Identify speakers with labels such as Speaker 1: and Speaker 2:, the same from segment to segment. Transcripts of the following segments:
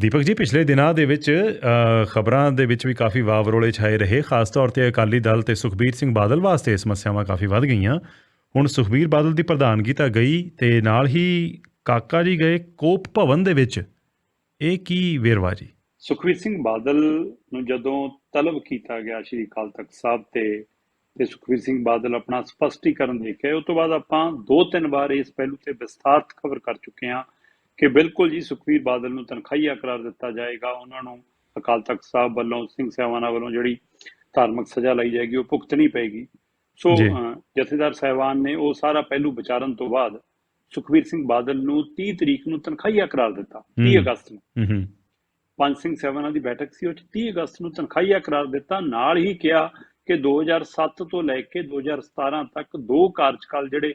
Speaker 1: ਦੀਪਕ ਜੀ, ਪਿਛਲੇ ਦਿਨਾਂ ਦੇ ਵਿੱਚ ਖਬਰਾਂ ਦੇ ਵਿੱਚ ਵੀ ਕਾਫੀ ਵਾਵਰੋਲੇ ਛਾਏ ਰਹੇ, ਖਾਸ ਤੌਰ ਤੇ ਅਕਾਲੀ ਦਲ ਤੇ ਸੁਖਬੀਰ ਸਿੰਘ ਬਾਦਲ ਵਾਸਤੇ ਸਮੱਸਿਆਵਾਂ ਕਾਫੀ ਵੱਧ ਗਈਆਂ। ਹੁਣ ਸੁਖਬੀਰ ਬਾਦਲ ਦੀ ਪ੍ਰਧਾਨਗੀ ਤਾਂ ਗਈ ਤੇ ਨਾਲ ਹੀ ਕਾਕਾ ਜੀ ਗਏ ਕੋਪ ਭਵਨ ਦੇ ਵਿੱਚ। ਇਹ ਕੀ ਵੇਰਵਾ ਜੀ?
Speaker 2: ਸੁਖਬੀਰ ਸਿੰਘ ਬਾਦਲ ਨੂੰ ਜਦੋਂ ਤਲਬ ਕੀਤਾ ਗਿਆ ਸ਼੍ਰੀ ਅਕਾਲ ਤਖਤ ਸਾਹਿਬ ਤੇ ਤੇ ਸੁਖਬੀਰ ਸਿੰਘ ਬਾਦਲ ਆਪਣਾ ਸਪਸ਼ਟੀਕਰਨ ਦੇ ਕੇ ਉਸ ਤੋਂ ਬਾਅਦ ਆਪਾਂ ਦੋ ਤਿੰਨ ਵਾਰ ਇਸ ਪਹਿਲੂ ਤੇ ਵਿਸਥਾਰਤ ਖਬਰ ਕਰ ਚੁੱਕੇ ਹਾਂ। ਕਿ ਬਿਲਕੁਲ ਜੀ ਸੁਖਬੀਰ ਬਾਦਲ ਨੂੰ ਤਨਖਾਹੀਆ ਕਰਾਰ ਦਿੱਤਾ ਜਾਏਗਾ। ਉਹਨਾਂ ਨੂੰ ਅਕਾਲ ਤਖਤ ਸਾਹਿਬ ਵੱਲੋਂ ਸਿੰਘ ਸਹਿਬਾਨਾਂ ਵੱਲੋਂ ਜਿਹੜੀ ਧਾਰਮਿਕ ਸਜ਼ਾ ਲਈ ਜਾਏਗੀ ਉਹ ਭੁਗਤਣੀ ਪਏਗੀ। ਸੋ ਜਥੇਦਾਰ ਸਹਿਬਾਨ ਨੇ ਉਹ ਸਾਰਾ ਪਹਿਲੂ ਵਿਚਾਰਨ ਤੋਂ ਬਾਅਦ ਸੁਖਬੀਰ ਸਿੰਘ ਬਾਦਲ ਨੂੰ 30 ਤਰੀਕ ਨੂੰ ਤਨਖਾਹੀਆ ਕਰਾਰ ਦਿੱਤਾ 30
Speaker 1: ਹੂੰ।
Speaker 2: ਅਗਸਤ ਨੂੰ। ਪੰਜ ਸਿੰਘ ਸਹਿਬਾਨਾਂ ਦੀ ਬੈਠਕ ਸੀ ਉਹ 'ਚ 30 ਅਗਸਤ ਨੂੰ ਤਨਖਾਹੀਆ ਕਰਾਰ ਦਿੱਤਾ। ਨਾਲ ਹੀ ਕਿਹਾ ਕਿ 2007 ਤੋਂ ਲੈ ਕੇ 2017 ਤੱਕ ਦੋ ਕਾਰਜਕਾਲ ਜਿਹੜੇ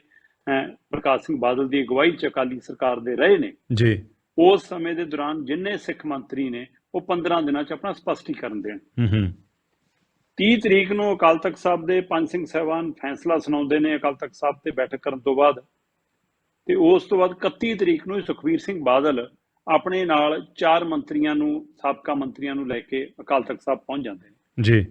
Speaker 2: ਪ੍ਰਕਾਸ਼ ਸਿੰਘ ਬਾਦਲ ਦੀ ਅਗਵਾਈ ਚ ਅਕਾਲੀ ਸਰਕਾਰ ਦੇ ਰਹੇ ਨੇ।
Speaker 1: ਜੀ।
Speaker 2: ਉਸ ਸਮੇਂ ਦੇ ਦੌਰਾਨ ਜਿੰਨੇ ਸਿੱਖ ਮੰਤਰੀ ਨੇ ਉਹ 15 ਦਿਨਾਂ ਚ ਆਪਣਾ ਸਪਸ਼ਟੀਕਰਨ ਦੇਣ।
Speaker 1: ਹੂੰ ਹੂੰ।
Speaker 2: 30 ਤਰੀਕ ਨੂੰ ਅਕਾਲ ਤਖਤ ਸਾਹਿਬ ਦੇ ਪੰਜ ਸਿੰਘ ਸਹਿਬਾਨ ਫੈਸਲਾ ਸੁਣਾਉਂਦੇ ਨੇ ਅਕਾਲ ਤਖਤ ਸਾਹਿਬ ਤੇ ਬੈਠਕ ਕਰਨ ਤੋਂ ਬਾਅਦ। ਤੇ ਉਸ ਤੋਂ ਬਾਅਦ 31 ਤਰੀਕ ਨੂੰ ਹੀ ਸੁਖਬੀਰ ਸਿੰਘ ਬਾਦਲ ਆਪਣੇ ਨਾਲ ਚਾਰ ਮੰਤਰੀਆਂ ਨੂੰ ਸਾਬਕਾ ਮੰਤਰੀਆਂ ਨੂੰ ਲੈ ਕੇ ਅਕਾਲ ਤਖਤ ਸਾਹਿਬ ਪਹੁੰਚ ਜਾਂਦੇ ਨੇ।
Speaker 1: ਜੀ।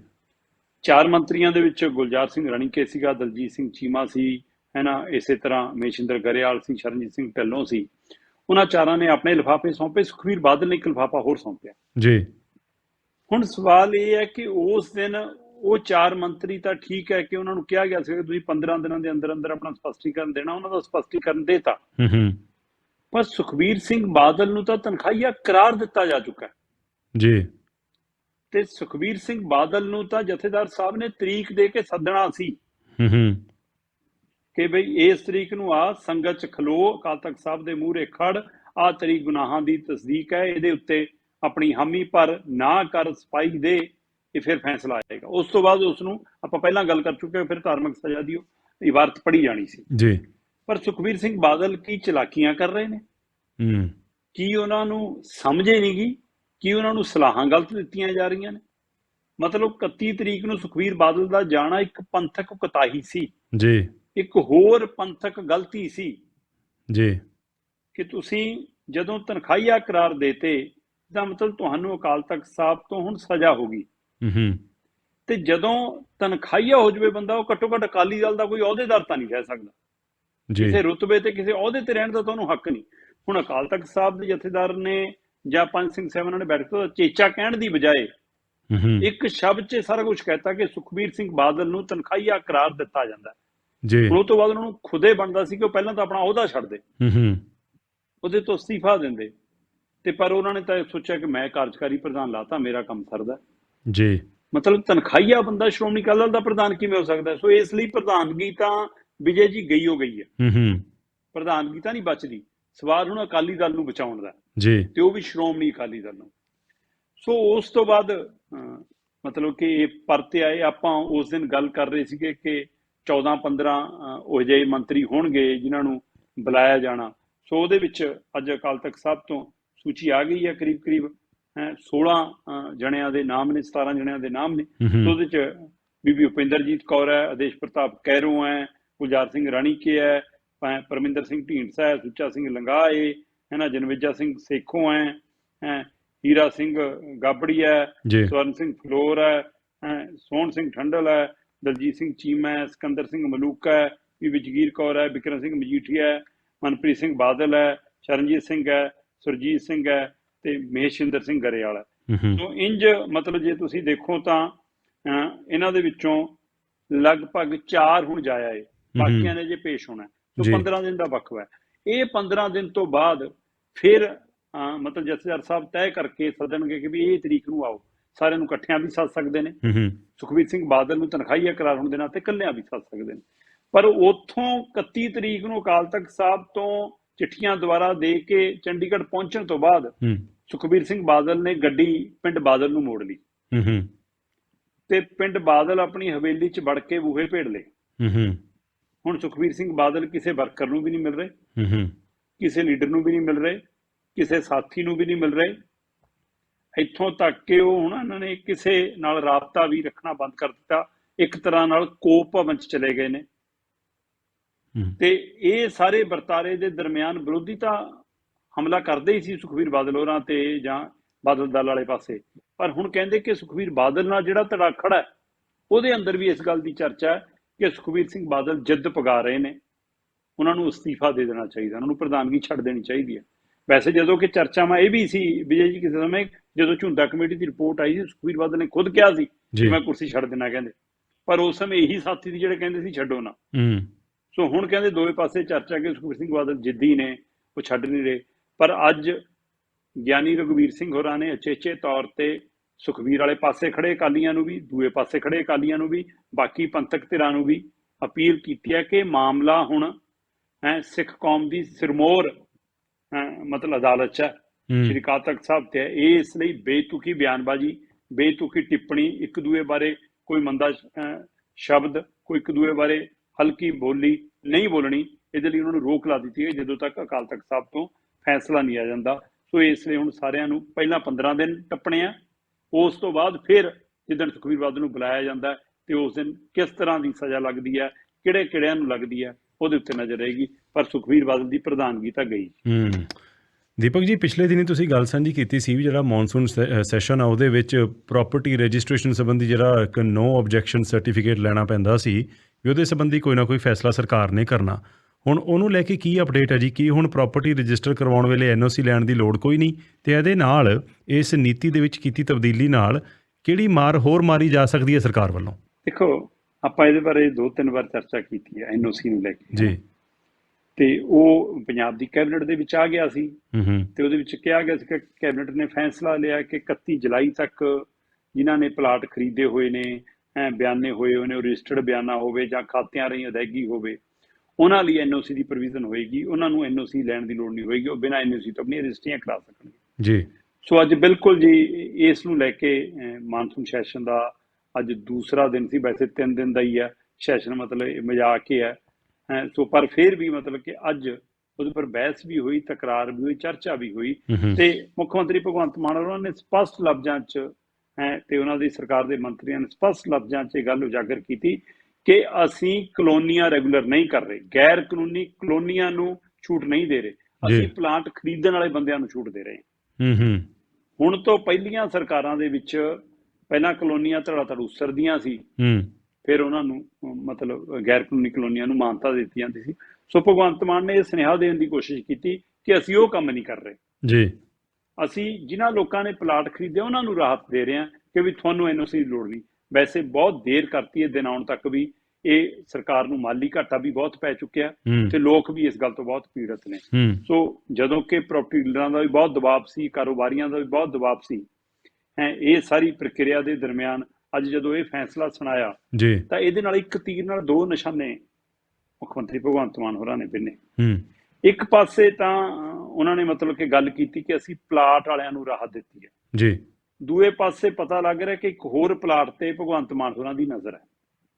Speaker 2: ਚਾਰ ਮੰਤਰੀਆਂ ਦੇ ਵਿੱਚ ਗੁਲਜ਼ਾਰ ਸਿੰਘ ਰਣੀਕੇ ਸੀਗਾ ਦਲਜੀਤ ਸਿੰਘ ਚੀਮਾ ਸੀ ਹੈਨਾ ਇਸੇ ਤਰ੍ਹਾਂ ਮੇਸ਼ਿੰਦਰ ਗਰੇਵਾਲ ਸੀ ਸ਼ਰਨਜੀਤ ਸਿੰਘ ਢੱਲੋਂ ਸੀ। ਉਹਨਾਂ ਚਾਰਾਂ ਨੇ ਆਪਣੇ ਲਿਫਾਫੇ ਸੌਂਪੇ ਸੁਖਬੀਰ ਬਾਦਲ ਨੇ ਇੱਕ ਲਿਫਾਫਾ ਹੋਰ ਸੌਂਪਿਆ।
Speaker 1: ਜੀ।
Speaker 2: ਹੁਣ ਸਵਾਲ ਇਹ ਹੈ ਕਿ ਉਸ ਦਿਨ ਉਹ ਚਾਰ ਮੰਤਰੀ ਤਾਂ ਠੀਕ ਹੈ ਕਿ ਉਹਨਾਂ ਨੂੰ ਕਿਹਾ ਗਿਆ ਸੀ ਕਿ ਤੁਸੀਂ 15 ਦਿਨਾਂ ਦੇ ਅੰਦਰ ਅੰਦਰ ਆਪਣਾ ਸਪਸ਼ਟੀਕਰਨ ਦੇਣਾ ਉਹਨਾਂ ਦਾ ਸਪਸ਼ਟੀਕਰਨ ਦੇਤਾ।
Speaker 1: ਹੂੰ ਹੂੰ।
Speaker 2: ਪਰ ਸੁਖਬੀਰ ਸਿੰਘ ਬਾਦਲ ਨੂੰ ਤਾਂ ਤਨਖਾਹੀਆ ਕਰਾਰ ਦਿੱਤਾ ਜਾ ਚੁੱਕਾ ਹੈ।
Speaker 1: ਜੀ।
Speaker 2: ਤੇ ਸੁਖਬੀਰ ਸਿੰਘ ਬਾਦਲ ਨੂੰ ਤਾਂ ਜਥੇਦਾਰ ਸਾਹਿਬ ਨੇ ਤਰੀਕ ਦੇ ਕੇ ਸੱਦਣਾ ਸੀ।
Speaker 1: ਹੂੰ ਹੂੰ।
Speaker 2: ਕਿ ਬਈ ਇਸ ਤਰੀਕ ਨੂੰ ਆ ਸੰਗਤ ਚ ਖਲੋ ਅਕਾਲ ਤਖਤ ਸਾਹਿਬ ਦੇ ਮੂਹਰੇ ਖੜ ਆ ਤੇਰੀ ਗੁਨਾਹਾਂ ਦੀ ਤਸਦੀਕ ਹੈ ਇਹਦੇ ਉੱਤੇ ਆਪਣੀ ਹਾਮੀ ਪਰ ਨਾ ਕਰ ਸਪਾਈ ਦੇ ਇਹ ਫਿਰ ਫੈਸਲਾ ਆਏਗਾ। ਉਸ ਤੋਂ ਬਾਅਦ ਉਸ ਨੂੰ ਆਪਾਂ ਪਹਿਲਾਂ ਗੱਲ ਕਰ ਚੁੱਕੇ ਫਿਰ ਧਾਰਮਿਕ ਸਜ਼ਾ ਦੀ ਇਬਾਰਤ ਪੜੀ ਜਾਣੀ ਸੀ।
Speaker 1: ਜੀ।
Speaker 2: ਪਰ ਸੁਖਬੀਰ ਸਿੰਘ ਬਾਦਲ ਕੀ ਚਲਾਕੀਆਂ ਕਰ ਰਹੇ ਨੇ?
Speaker 1: ਹੂੰ।
Speaker 2: ਕੀ ਉਹਨਾਂ ਨੂੰ ਸਮਝੇ ਨਹੀਂ ਗਈ ਕੀ ਉਹਨਾਂ ਨੂੰ ਸਲਾਹਾਂ ਗਲਤ ਦਿੱਤੀਆਂ ਜਾ ਰਹੀਆਂ ਨੇ? ਮਤਲਬ 31 ਤਰੀਕ ਨੂੰ ਸੁਖਬੀਰ ਬਾਦਲ ਦਾ ਜਾਣਾ ਇੱਕ ਪੰਥਕ ਕੁਤਾਹੀ ਸੀ।
Speaker 1: ਜੀ।
Speaker 2: ਇੱਕ ਹੋਰ ਪੰਥਕ ਗਲਤੀ ਸੀ।
Speaker 1: ਜੀ।
Speaker 2: ਕਿ ਤੁਸੀਂ ਜਦੋਂ ਤਨਖਾਹੀਆ ਕਰਾਰ ਦੇਤੇ ਦਾ ਮਤਲਬ ਤੁਹਾਨੂੰ ਅਕਾਲ ਤਖਤ ਸਾਹਿਬ ਤੋਂ ਹੁਣ ਸਜ਼ਾ ਹੋਗੀ
Speaker 1: ਹੂੰ ਹੂੰ।
Speaker 2: ਤੇ ਜਦੋਂ ਤਨਖਾਹੀਆ ਹੋ ਜਵੇ ਬੰਦਾ ਉਹ ਘੱਟੋ ਘੱਟ ਅਕਾਲੀ ਦਲ ਦਾ ਕੋਈ ਅਹੁਦੇਦਾਰ ਤਾਂ ਨਹੀਂ ਰਹਿ ਸਕਦਾ।
Speaker 1: ਜੀ।
Speaker 2: ਕਿਸੇ ਰੁਤਬੇ ਤੇ ਕਿਸੇ ਅਹੁਦੇ ਤੇ ਰਹਿਣ ਦਾ ਤੁਹਾਨੂੰ ਹੱਕ ਨਹੀਂ। ਹੁਣ ਅਕਾਲ ਤਖਤ ਸਾਹਿਬ ਦੇ ਜਥੇਦਾਰ ਨੇ ਜਾਂ ਪੰਜ ਸਿੰਘ ਸਾਹਿਬਾਨਾਂ ਨੇ ਬੈਠ ਕੇ ਚੇਚਾ ਕਹਿਣ ਦੀ ਬਜਾਏ ਇੱਕ ਸ਼ਬਦ 'ਚ ਸਾਰਾ ਕੁਝ ਕਹਿਤਾ ਕਿ ਸੁਖਬੀਰ ਸਿੰਘ ਬਾਦਲ ਨੂੰ ਤਨਖਾਹੀਆ ਕਰਾਰ ਦਿੱਤਾ ਜਾਂਦਾ। ਹੈ।
Speaker 1: ਜੀ।
Speaker 2: ਉਹ ਤੋਂ ਬਾਅਦ ਉਹਨਾਂ ਨੂੰ ਖੁਦੇ ਬਣਦਾ ਸੀ ਕਿ ਉਹ ਪਹਿਲਾਂ ਤਾਂ ਆਪਣਾ ਅਹੁਦਾ ਛੱਡ ਦੇ।
Speaker 1: ਹੂੰ ਹੂੰ।
Speaker 2: ਉਹਦੇ ਤੋਂ ਅਸਤੀਫਾ ਦਿੰਦੇ। ਤੇ ਪਰ ਉਹਨਾਂ ਨੇ ਤਾਂ ਸੋਚਿਆ ਕਿ ਮੈਂ ਕਾਰਜਕਾਰੀ ਪ੍ਰਧਾਨ ਲਾਤਾ ਮੇਰਾ ਕੰਮ ਸਰਦਾ
Speaker 1: ਜੀ।
Speaker 2: ਮਤਲਬ ਤਨਖਾਹੀਆ ਬੰਦਾ ਸ਼੍ਰੋਮਣੀ ਅਕਾਲੀ ਦਲ ਦਾ ਪ੍ਰਧਾਨ ਕਿਵੇਂ ਹੋ ਸਕਦਾ? ਸੋ ਇਸ ਲਈ ਪ੍ਰਧਾਨਗੀ ਤਾਂ ਵਿਜੇ ਜੀ ਗਈ ਹੋ ਗਈ ਹੈ।
Speaker 1: ਹੂੰ ਹੂੰ।
Speaker 2: ਪ੍ਰਧਾਨਗੀ ਤਾਂ ਨਹੀਂ ਬਚਦੀ। ਸਵਾਲ ਹੁਣ ਅਕਾਲੀ ਦਲ ਨੂੰ ਬਚਾਉਣ ਦਾ
Speaker 1: ਜੀ।
Speaker 2: ਤੇ ਉਹ ਵੀ ਸ਼੍ਰੋਮਣੀ ਅਕਾਲੀ ਦਲ ਨੂੰ। ਸੋ ਉਸ ਤੋਂ ਬਾਅਦ ਮਤਲਬ ਕਿ ਇਹ ਪਰਤੇ ਆਏ। ਆਪਾਂ ਉਸ ਦਿਨ ਗੱਲ ਕਰ ਰਹੇ ਸੀਗੇ ਕਿ 14 15 ਉਹ ਜਿਹੇ ਮੰਤਰੀ ਹੋਣਗੇ ਜਿਨ੍ਹਾਂ ਨੂੰ ਬੁਲਾਇਆ ਜਾਣਾ। ਸੋ ਉਹਦੇ ਵਿੱਚ ਅੱਜ ਅਕਾਲ ਤਖਤ ਸਾਹਿਬ ਤੋਂ ਸੂਚੀ ਆ ਗਈ ਹੈ ਕਰੀਬ ਕਰੀਬ ਹੈਂ, 16 ਅਹ, ਜਣਿਆਂ ਦੇ ਨਾਮ ਨੇ 17 ਜਣਿਆਂ ਦੇ ਨਾਮ ਨੇ।
Speaker 1: ਹੂੰ
Speaker 2: ਸੋ
Speaker 1: ਹੂੰ
Speaker 2: ਉਹਦੇ ਚ ਬੀਬੀ ਉਪਿੰਦਰਜੀਤ ਕੌਰ ਹੈ ਆਦੇਸ਼ ਪ੍ਰਤਾਪ ਕੈਰੋ ਹੈ ਗੁਲਜ਼ਾਰ ਸਿੰਘ ਰਾਣੀਕੇ ਹੈ ਪ- ਪਰਮਿੰਦਰ ਸਿੰਘ ਢੀਂਡਸਾ ਹੈ ਸੁੱਚਾ ਸਿੰਘ ਲੰਗਾਏ ਹੈ ਨਾ ਜਨਵੇਜਾ ਸਿੰਘ ਸੇਖੋਂ ਹੈ ਹੈ ਹੀਰਾ ਸਿੰਘ ਗਾਬੜੀ ਹੈ ਸਵਰਨ ਸਿੰਘ ਫਲੋਰ ਹੈ ਹੈਂ, ਸੋਹਣ ਸਿੰਘ ਠੰਡਲ ਹੈ ਦਲਜੀਤ ਸਿੰਘ ਚੀਮਾ ਹੈ ਸਿਕੰਦਰ ਸਿੰਘ ਮਲੂਕਾ ਹੈ ਬੀਬੀ ਜਗੀਰ ਕੌਰ ਹੈ ਬਿਕਰਮ ਸਿੰਘ ਮਜੀਠੀਆ ਹੈ ਮਨਪ੍ਰੀਤ ਸਿੰਘ ਬਾਦਲ ਹੈ ਸ਼ਰਨਜੀਤ ਸਿੰਘ ਹੈ ਸੁਰਜੀਤ ਸਿੰਘ ਹੈ ਤੇ ਮਹੇਸ਼ਿੰਦਰ ਸਿੰਘ ਗਰੇਵਾਲ ਹੈ। ਸੋ ਇੰਜ ਮਤਲਬ ਜੇ ਤੁਸੀਂ ਦੇਖੋ ਤਾਂ ਇਹਨਾਂ ਦੇ ਵਿੱਚੋਂ ਲਗਭਗ 4 ਹੁਣ ਜਾਇਆ ਏ। ਬਾਕੀਆਂ ਨੇ ਜੇ ਪੇਸ਼ ਹੋਣਾ। ਸੋ
Speaker 1: ਜੀ।
Speaker 2: 15 ਦਿਨ ਦਾ ਵਕਫਾ ਹੈ। ਇਹ 15 ਦਿਨ ਤੋਂ ਬਾਅਦ ਫਿਰ ਮਤਲਬ ਜਥੇਦਾਰ ਸਾਹਿਬ ਤੈਅ ਕਰਕੇ ਸੱਦਣਗੇ ਕਿ ਵੀ ਇਹ ਤਰੀਕ ਨੂੰ ਆਓ। ਸਾਰਿਆਂ ਨੂੰ ਇਕੱਠਿਆਂ ਵੀ ਸੱਦ ਸਕਦੇ ਨੇ। ਸੁਖਬੀਰ ਸਿੰਘ ਬਾਦਲ ਨੂੰ ਤਨਖਾਹੀਆ ਕਰਾਰ ਹੋਣ ਦੇ ਨਾਤੇ ਇਕੱਲਿਆਂ ਵੀ ਸੱਦ ਸਕਦੇ ਨੇ। ਪਰ ਉੱਥੋਂ 31 ਤਰੀਕ ਨੂੰ ਅਕਾਲ ਤਖਤ ਸਾਹਿਬ ਤੋਂ ਚਿੱਠੀਆਂ ਦੁਆਰਾ ਦੇ ਕੇ ਚੰਡੀਗੜ੍ਹ ਪਹੁੰਚਣ ਤੋਂ ਬਾਅਦ ਸੁਖਬੀਰ ਸਿੰਘ ਬਾਦਲ ਨੇ ਗੱਡੀ ਪਿੰਡ ਬਾਦਲ ਨੂੰ ਮੋੜ ਲਈ। ਤੇ ਪਿੰਡ ਬਾਦਲ ਆਪਣੀ ਹਵੇਲੀ 'ਚ ਵੜ ਕੇ ਬੂਹੇ ਭੇੜ ਲਏ। ਹੁਣ ਸੁਖਬੀਰ ਸਿੰਘ ਬਾਦਲ ਕਿਸੇ ਵਰਕਰ ਨੂੰ ਵੀ ਨਹੀਂ ਮਿਲ ਰਹੇ। ਕਿਸੇ ਲੀਡਰ ਨੂੰ ਵੀ ਨਹੀਂ ਮਿਲ ਰਹੇ। ਕਿਸੇ ਸਾਥੀ ਨੂੰ ਵੀ ਨਹੀਂ ਮਿਲ ਰਹੇ। ਇੱਥੋਂ ਤੱਕ ਕਿ ਉਹ ਹੁਣ ਇਹਨਾਂ ਨੇ ਕਿਸੇ ਨਾਲ ਰਾਬਤਾ ਵੀ ਰੱਖਣਾ ਬੰਦ ਕਰ ਦਿੱਤਾ। ਇੱਕ ਤਰ੍ਹਾਂ ਨਾਲ ਕੋਪ ਭਵਨ 'ਚ ਚਲੇ ਗਏ ਨੇ। ਤੇ ਇਹ ਸਾਰੇ ਵਰਤਾਰੇ ਦੇ ਦਰਮਿਆਨ ਵਿਰੋਧੀ ਤਾਂ ਹਮਲਾ ਕਰਦੇ ਹੀ ਸੀ ਸੁਖਬੀਰ ਬਾਦਲ ਹੋਰਾਂ ਤੇ ਜਾਂ ਬਾਦਲ ਦਲ ਵਾਲੇ ਪਾਸੇ। ਪਰ ਹੁਣ ਕਹਿੰਦੇ ਕਿ ਸੁਖਬੀਰ ਬਾਦਲ ਨਾਲ ਜਿਹੜਾ ਧੜਾ ਖੜਾ ਹੈ ਉਹਦੇ ਅੰਦਰ ਵੀ ਇਸ ਗੱਲ ਦੀ ਚਰਚਾ ਹੈ ਕਿ ਸੁਖਬੀਰ ਸਿੰਘ ਬਾਦਲ ਜਿੱਦ ਪਗਾ ਰਹੇ ਨੇ। ਉਹਨਾਂ ਨੂੰ ਅਸਤੀਫਾ ਦੇ ਦੇਣਾ ਚਾਹੀਦਾ ਉਹਨਾਂ ਨੂੰ ਪ੍ਰਧਾਨਗੀ ਛੱਡ ਦੇਣੀ ਚਾਹੀਦੀ ਹੈ। ਵੈਸੇ ਜਦੋਂ ਕਿ ਚਰਚਾਵਾਂ ਇਹ ਵੀ ਸੀ ਵਿਜੇ ਜੀ ਕਿਸੇ ਸਮੇਂ ਜਦੋਂ ਝੁੰਦਾ ਕਮੇਟੀ ਦੀ ਰਿਪੋਰਟ ਆਈ ਸੀ ਸੁਖਬੀਰ ਬਾਦਲ ਨੇ ਖੁਦ ਕਿਹਾ ਸੀ ਕਿ ਮੈਂ ਕੁਰਸੀ ਛੱਡ ਦੇਣਾ ਕਹਿੰਦੇ। ਪਰ ਉਸ ਸਮੇਂ ਇਹੀ ਸਾਥੀ ਸੀ ਜਿਹੜੇ ਕਹਿੰਦੇ ਸੀ ਛੱਡੋ ਨਾ।
Speaker 1: ਹੂੰ।
Speaker 2: ਸੋ ਹੁਣ ਕਹਿੰਦੇ ਦੋਵੇਂ ਪਾਸੇ ਚਰਚਾ ਕਿ ਸੁਖਬੀਰ ਸਿੰਘ ਬਾਦਲ ਜਿੱਦੀ ਨੇ ਉਹ ਛੱਡ ਨਹੀਂ ਰਹੇ। ਪਰ ਅੱਜ ਗਿਆਨੀ ਰਘਵੀਰ ਸਿੰਘ ਹੋਰਾਂ ਨੇ ਅਚੇਚੇ ਤੌਰ ਤੇ ਸੁਖਬੀਰ ਵਾਲੇ ਪਾਸੇ ਖੜੇ ਅਕਾਲੀਆਂ ਨੂੰ ਵੀ ਦੂਏ ਪਾਸੇ ਖੜੇ ਅਕਾਲੀਆਂ ਨੂੰ ਵੀ ਬਾਕੀ ਪੰਥਕ ਧਿਰਾਂ ਨੂੰ ਵੀ ਅਪੀਲ ਕੀਤੀ ਹੈ ਕਿ ਮਾਮਲਾ ਹੁਣ ਹੈ ਸਿੱਖ ਕੌਮ ਦੀ ਸਿਰਮੌਰ ਮਤਲਬ ਅਦਾਲਤ 'ਚ ਸ਼੍ਰੀ ਅਕਾਲ ਤਖਤ ਸਾਹਿਬ ਤੇ। ਇਹ ਇਸ ਲਈ ਬੇਤੁਕੀ ਬਿਆਨਬਾਜ਼ੀ ਬੇਤੁਕੀ ਟਿੱਪਣੀ ਇੱਕ ਦੂਏ ਬਾਰੇ ਕੋਈ ਮੰਦਾ ਸ਼ਬਦ ਕੋਈ ਇੱਕ ਦੂਏ ਬਾਰੇ ਹਲਕੀ ਬੋਲੀ ਨਹੀਂ ਬੋਲਣੀ ਇਹਦੇ ਲਈ ਉਹਨਾਂ ਨੂੰ ਰੋਕ ਲਾ ਦਿੱਤੀ ਹੈ ਜਦੋਂ ਤੱਕ ਅਕਾਲ ਤਖਤ ਸਾਹਿਬ ਤੋਂ ਫੈਸਲਾ ਨਹੀਂ ਆ ਜਾਂਦਾ ਸੋ ਇਸ ਲਈ ਹੁਣ ਸਾਰਿਆਂ ਨੂੰ ਪਹਿਲਾਂ 15 ਦਿਨ ਟੱਪਣੇ ਆ ਉਸ ਤੋਂ ਬਾਅਦ ਫਿਰ ਜਿੱਦਣ ਸੁਖਬੀਰ ਬਾਦਲ ਨੂੰ ਬੁਲਾਇਆ ਜਾਂਦਾ ਤੇ ਉਸ ਦਿਨ ਕਿਸ ਤਰ੍ਹਾਂ ਦੀ ਸਜ਼ਾ ਲੱਗਦੀ ਹੈ ਕਿਹੜੇ ਕਿਹੜਿਆਂ ਨੂੰ ਲੱਗਦੀ ਹੈ ਉਹਦੇ ਉੱਤੇ ਨਜ਼ਰ ਰਹੇਗੀ ਪਰ ਸੁਖਬੀਰ ਬਾਦਲ ਦੀ ਪ੍ਰਧਾਨਗੀ ਤਾਂ ਗਈ
Speaker 1: ਹੂੰ। ਦੀਪਕ ਜੀ ਪਿਛਲੇ ਦਿਨੀ ਤੁਸੀਂ ਗੱਲ ਸਾਂਝੀ ਕੀਤੀ ਸੀ ਵੀ ਜਿਹੜਾ ਮੌਨਸੂਨ ਸੈਸ਼ਨ ਆ ਉਹਦੇ ਵਿੱਚ ਪ੍ਰਾਪਰਟੀ ਰਜਿਸਟ੍ਰੇਸ਼ਨ ਸੰਬੰਧੀ ਜਿਹੜਾ ਇੱਕ ਨੋ ਆਬਜੈਕਸ਼ਨ ਸਰਟੀਫਿਕੇਟ ਲੈਣਾ ਪੈਂਦਾ ਸੀ ਵੀ ਉਹਦੇ ਸੰਬੰਧੀ ਕੋਈ ਨਾ ਕੋਈ ਫੈਸਲਾ ਸਰਕਾਰ ਨੇ ਕਰਨਾ। ਹੁਣ ਉਹਨੂੰ ਲੈ ਕੇ ਕੀ ਅਪਡੇਟ ਹੈ ਜੀ? ਕੀ ਹੁਣ ਪ੍ਰਾਪਰਟੀ ਰਜਿਸਟਰ ਕਰਵਾਉਣ ਵੇਲੇ ਐਨਓਸੀ ਲੈਣ ਦੀ ਲੋੜ ਕੋਈ ਨਹੀਂ? ਤੇ ਇਹਦੇ ਨਾਲ ਇਸ ਨੀਤੀ ਦੇ ਵਿੱਚ ਕੀਤੀ ਤਬਦੀਲੀ ਨਾਲ ਕਿਹੜੀ ਮਾਰ ਹੋਰ ਮਾਰੀ ਜਾ ਸਕਦੀ ਹੈ ਸਰਕਾਰ ਵੱਲੋਂ?
Speaker 2: ਦੇਖੋ ਆਪਾਂ ਇਹਦੇ ਬਾਰੇ ਦੋ ਤਿੰਨ ਵਾਰ ਚਰਚਾ ਕੀਤੀ ਹੈ ਐਨਓਸੀ ਨੂੰ ਲੈ ਕੇ।
Speaker 1: ਜੀ।
Speaker 2: ਤੇ ਉਹ ਪੰਜਾਬ ਦੀ ਕੈਬਨਿਟ ਦੇ ਵਿੱਚ ਆ ਗਿਆ ਸੀ।
Speaker 1: ਹੂੰ ਹੂੰ।
Speaker 2: ਤੇ ਉਹਦੇ ਵਿੱਚ ਕਿਹਾ ਗਿਆ ਸੀ ਕਿ ਕੈਬਨਿਟ ਨੇ ਫੈਸਲਾ ਲਿਆ ਕਿ 31 ਜੁਲਾਈ ਤੱਕ ਜਿਨ੍ਹਾਂ ਨੇ ਪਲਾਟ ਖਰੀਦੇ ਹੋਏ ਨੇ ਐ ਬਿਆਨੇ ਹੋਏ ਹੋਏ ਨੇ ਰਜਿਸਟਰਡ ਬਿਆਨਾ ਹੋਵੇ ਜਾਂ ਖਾਤਿਆਂ ਰਹੀ ਅਦਾਇਗੀ ਹੋਵੇ ਉਹਨਾਂ ਲਈ ਐਨਓਸੀ ਦੀ ਪ੍ਰੋਵੀਜ਼ਨ ਹੋਏਗੀ। ਉਹਨਾਂ ਨੂੰ ਐਨਓਸੀ ਲੈਣ ਦੀ ਲੋੜ ਨਹੀਂ ਹੋਏਗੀ ਉਹ ਬਿਨਾਂ ਐਨਓਸੀ ਤੋਂ ਆਪਣੀਆਂ ਰਜਿਸਟਰੀਆਂ ਕਰਾ ਸਕਣਗੇ।
Speaker 1: ਜੀ।
Speaker 2: ਸੋ ਅੱਜ ਬਿਲਕੁਲ ਜੀ ਇਸ ਨੂੰ ਲੈ ਕੇ ਮਾਨਸੂਨ ਸੈਸ਼ਨ ਦਾ ਅੱਜ ਦੂਸਰਾ ਦਿਨ ਸੀ ਵੈਸੇ ਤਿੰਨ ਦਿਨ ਦਾ ਹੀ ਹੈ ਸੈਸ਼ਨ ਮਤਲਬ ਇਹ ਮਜ਼ਾਕ ਹੀ ਹੈ। ਹੈਂ, ਸੋ ਪਰ ਫਿਰ ਵੀ ਮਤਲਬ ਕਿ ਅੱਜ ਉਹਦੇ ਪਰ ਬਹਿਸ ਵੀ ਹੋਈ ਤਕਰਾਰ ਵੀ ਹੋਈ ਚਰਚਾ ਵੀ ਹੋਈ ਤੇ ਮੁੱਖ ਮੰਤਰੀ ਭਗਵੰਤ ਮਾਨ ਉਹਨਾਂ ਨੇ ਸਪਸ਼ਟ ਲਫ਼ਜ਼ਾਂ 'ਚ ਹੈ ਤੇ ਉਹਨਾਂ ਦੀ ਸਰਕਾਰ ਦੇ ਮੰਤਰੀਆਂ ਨੇ ਸਪਸ਼ਟ ਲਫ਼ਜ਼ਾਂ 'ਚ ਇਹ ਗੱਲ ਉਜਾਗਰ ਕੀਤੀ ਕਿ ਅਸੀਂ ਕਲੋਨੀਆਂ ਰੈਗੂਲਰ ਨਹੀਂ ਕਰ ਰਹੇ ਗੈਰ ਕਾਨੂੰਨੀ ਕਲੋਨੀਆਂ ਨੂੰ ਛੂਟ ਨਹੀਂ ਦੇ ਰਹੇ। ਅਸੀਂ ਪਲਾਂਟ ਖਰੀਦਣ ਵਾਲੇ ਬੰਦਿਆਂ ਨੂੰ ਛੂਟ ਦੇ ਰਹੇ ਹਾਂ।
Speaker 1: ਹੂੰ ਹੂੰ
Speaker 2: ਹੁਣ ਤੋਂ ਪਹਿਲੀਆਂ ਸਰਕਾਰਾਂ ਦੇ ਵਿੱਚ ਪਹਿਲਾਂ ਕਲੋਨੀਆਂ ਧੜਾ ਧੜ ਉਸਰਦੀਆਂ ਸੀ।
Speaker 1: ਹੂੰ।
Speaker 2: ਫਿਰ ਉਹਨਾਂ ਨੂੰ ਮਤਲਬ ਗੈਰ ਕਾਨੂੰਨੀ ਕਲੋਨੀਆਂ ਨੂੰ ਮਾਨਤਾ ਦਿੱਤੀ ਜਾਂਦੀ ਸੀ। ਸੋ ਭਗਵੰਤ ਮਾਨ ਨੇ ਇਹ ਸੁਨੇਹਾ ਦੇਣ ਦੀ ਕੋਸ਼ਿਸ਼ ਕੀਤੀ ਕਿ ਅਸੀਂ ਉਹ ਕੰਮ ਨਹੀਂ ਕਰ ਰਹੇ।
Speaker 1: ਜੀ।
Speaker 2: ਅਸੀਂ ਜਿਨ੍ਹਾਂ ਲੋਕਾਂ ਨੇ ਪਲਾਟ ਖਰੀਦੇ ਉਹਨਾਂ ਨੂੰ ਰਾਹਤ ਦੇ ਰਹੇ ਹਾਂ ਕਿ ਵੀ ਤੁਹਾਨੂੰ ਐਨਓਸੀ ਦੀ ਲੋੜ ਨਹੀਂ। ਵੈਸੇ ਬਹੁਤ ਦੇਰ ਕਰਤੀ ਹੈ ਦਿਨ ਆਉਣ ਤੱਕ ਵੀ ਇਹ ਸਰਕਾਰ ਨੂੰ ਮਾਲੀ ਘਾਟਾ ਵੀ ਬਹੁਤ ਪੈ ਚੁੱਕਿਆ ਤੇ ਲੋਕ ਵੀ ਇਸ ਗੱਲ ਤੋਂ ਬਹੁਤ ਪੀੜਤ ਨੇ। ਸੋ ਜਦੋਂ ਕਿ ਪ੍ਰਾਪਰਟੀ ਡੀਲਰਾਂ ਦਾ ਵੀ ਬਹੁਤ ਦਬਾਅ ਸੀ ਕਾਰੋਬਾਰੀਆਂ ਦਾ ਵੀ ਬਹੁਤ ਦਬਾਅ ਸੀ ਇਹ ਸਾਰੀ ਪ੍ਰਕਿਰਿਆ ਦੇ ਦਰਮਿਆਨ ਅੱਜ ਜਦੋਂ ਇਹ ਫੈਸਲਾ ਸੁਣਾਇਆ
Speaker 1: ਜੀ।
Speaker 2: ਤਾਂ ਇਹਦੇ ਨਾਲ ਇੱਕ ਤੀਰ ਨਾਲ ਦੋ ਨਿਸ਼ਾਨੇ ਮੁੱਖ ਮੰਤਰੀ ਭਗਵੰਤ ਮਾਨ ਹੋਰਾਂ ਨੇ ਬਿੰਨੇ।
Speaker 1: ਹੂੰ।
Speaker 2: ਇੱਕ ਪਾਸੇ ਤਾਂ ਉਹਨਾਂ ਨੇ ਮਤਲਬ ਕਿ ਗੱਲ ਕੀਤੀ ਕਿ ਅਸੀਂ ਪਲਾਟ ਵਾਲਿਆਂ ਨੂੰ ਰਾਹਤ ਦਿੱਤੀ ਹੈ।
Speaker 1: ਜੀ।
Speaker 2: ਦੂਏ ਪਾਸੇ ਪਤਾ ਲੱਗ ਰਿਹਾ ਕਿ ਇੱਕ ਹੋਰ ਪਲਾਟ ਤੇ ਭਗਵੰਤ ਮਾਨ ਹੋਰਾਂ ਦੀ ਨਜ਼ਰ ਹੈ।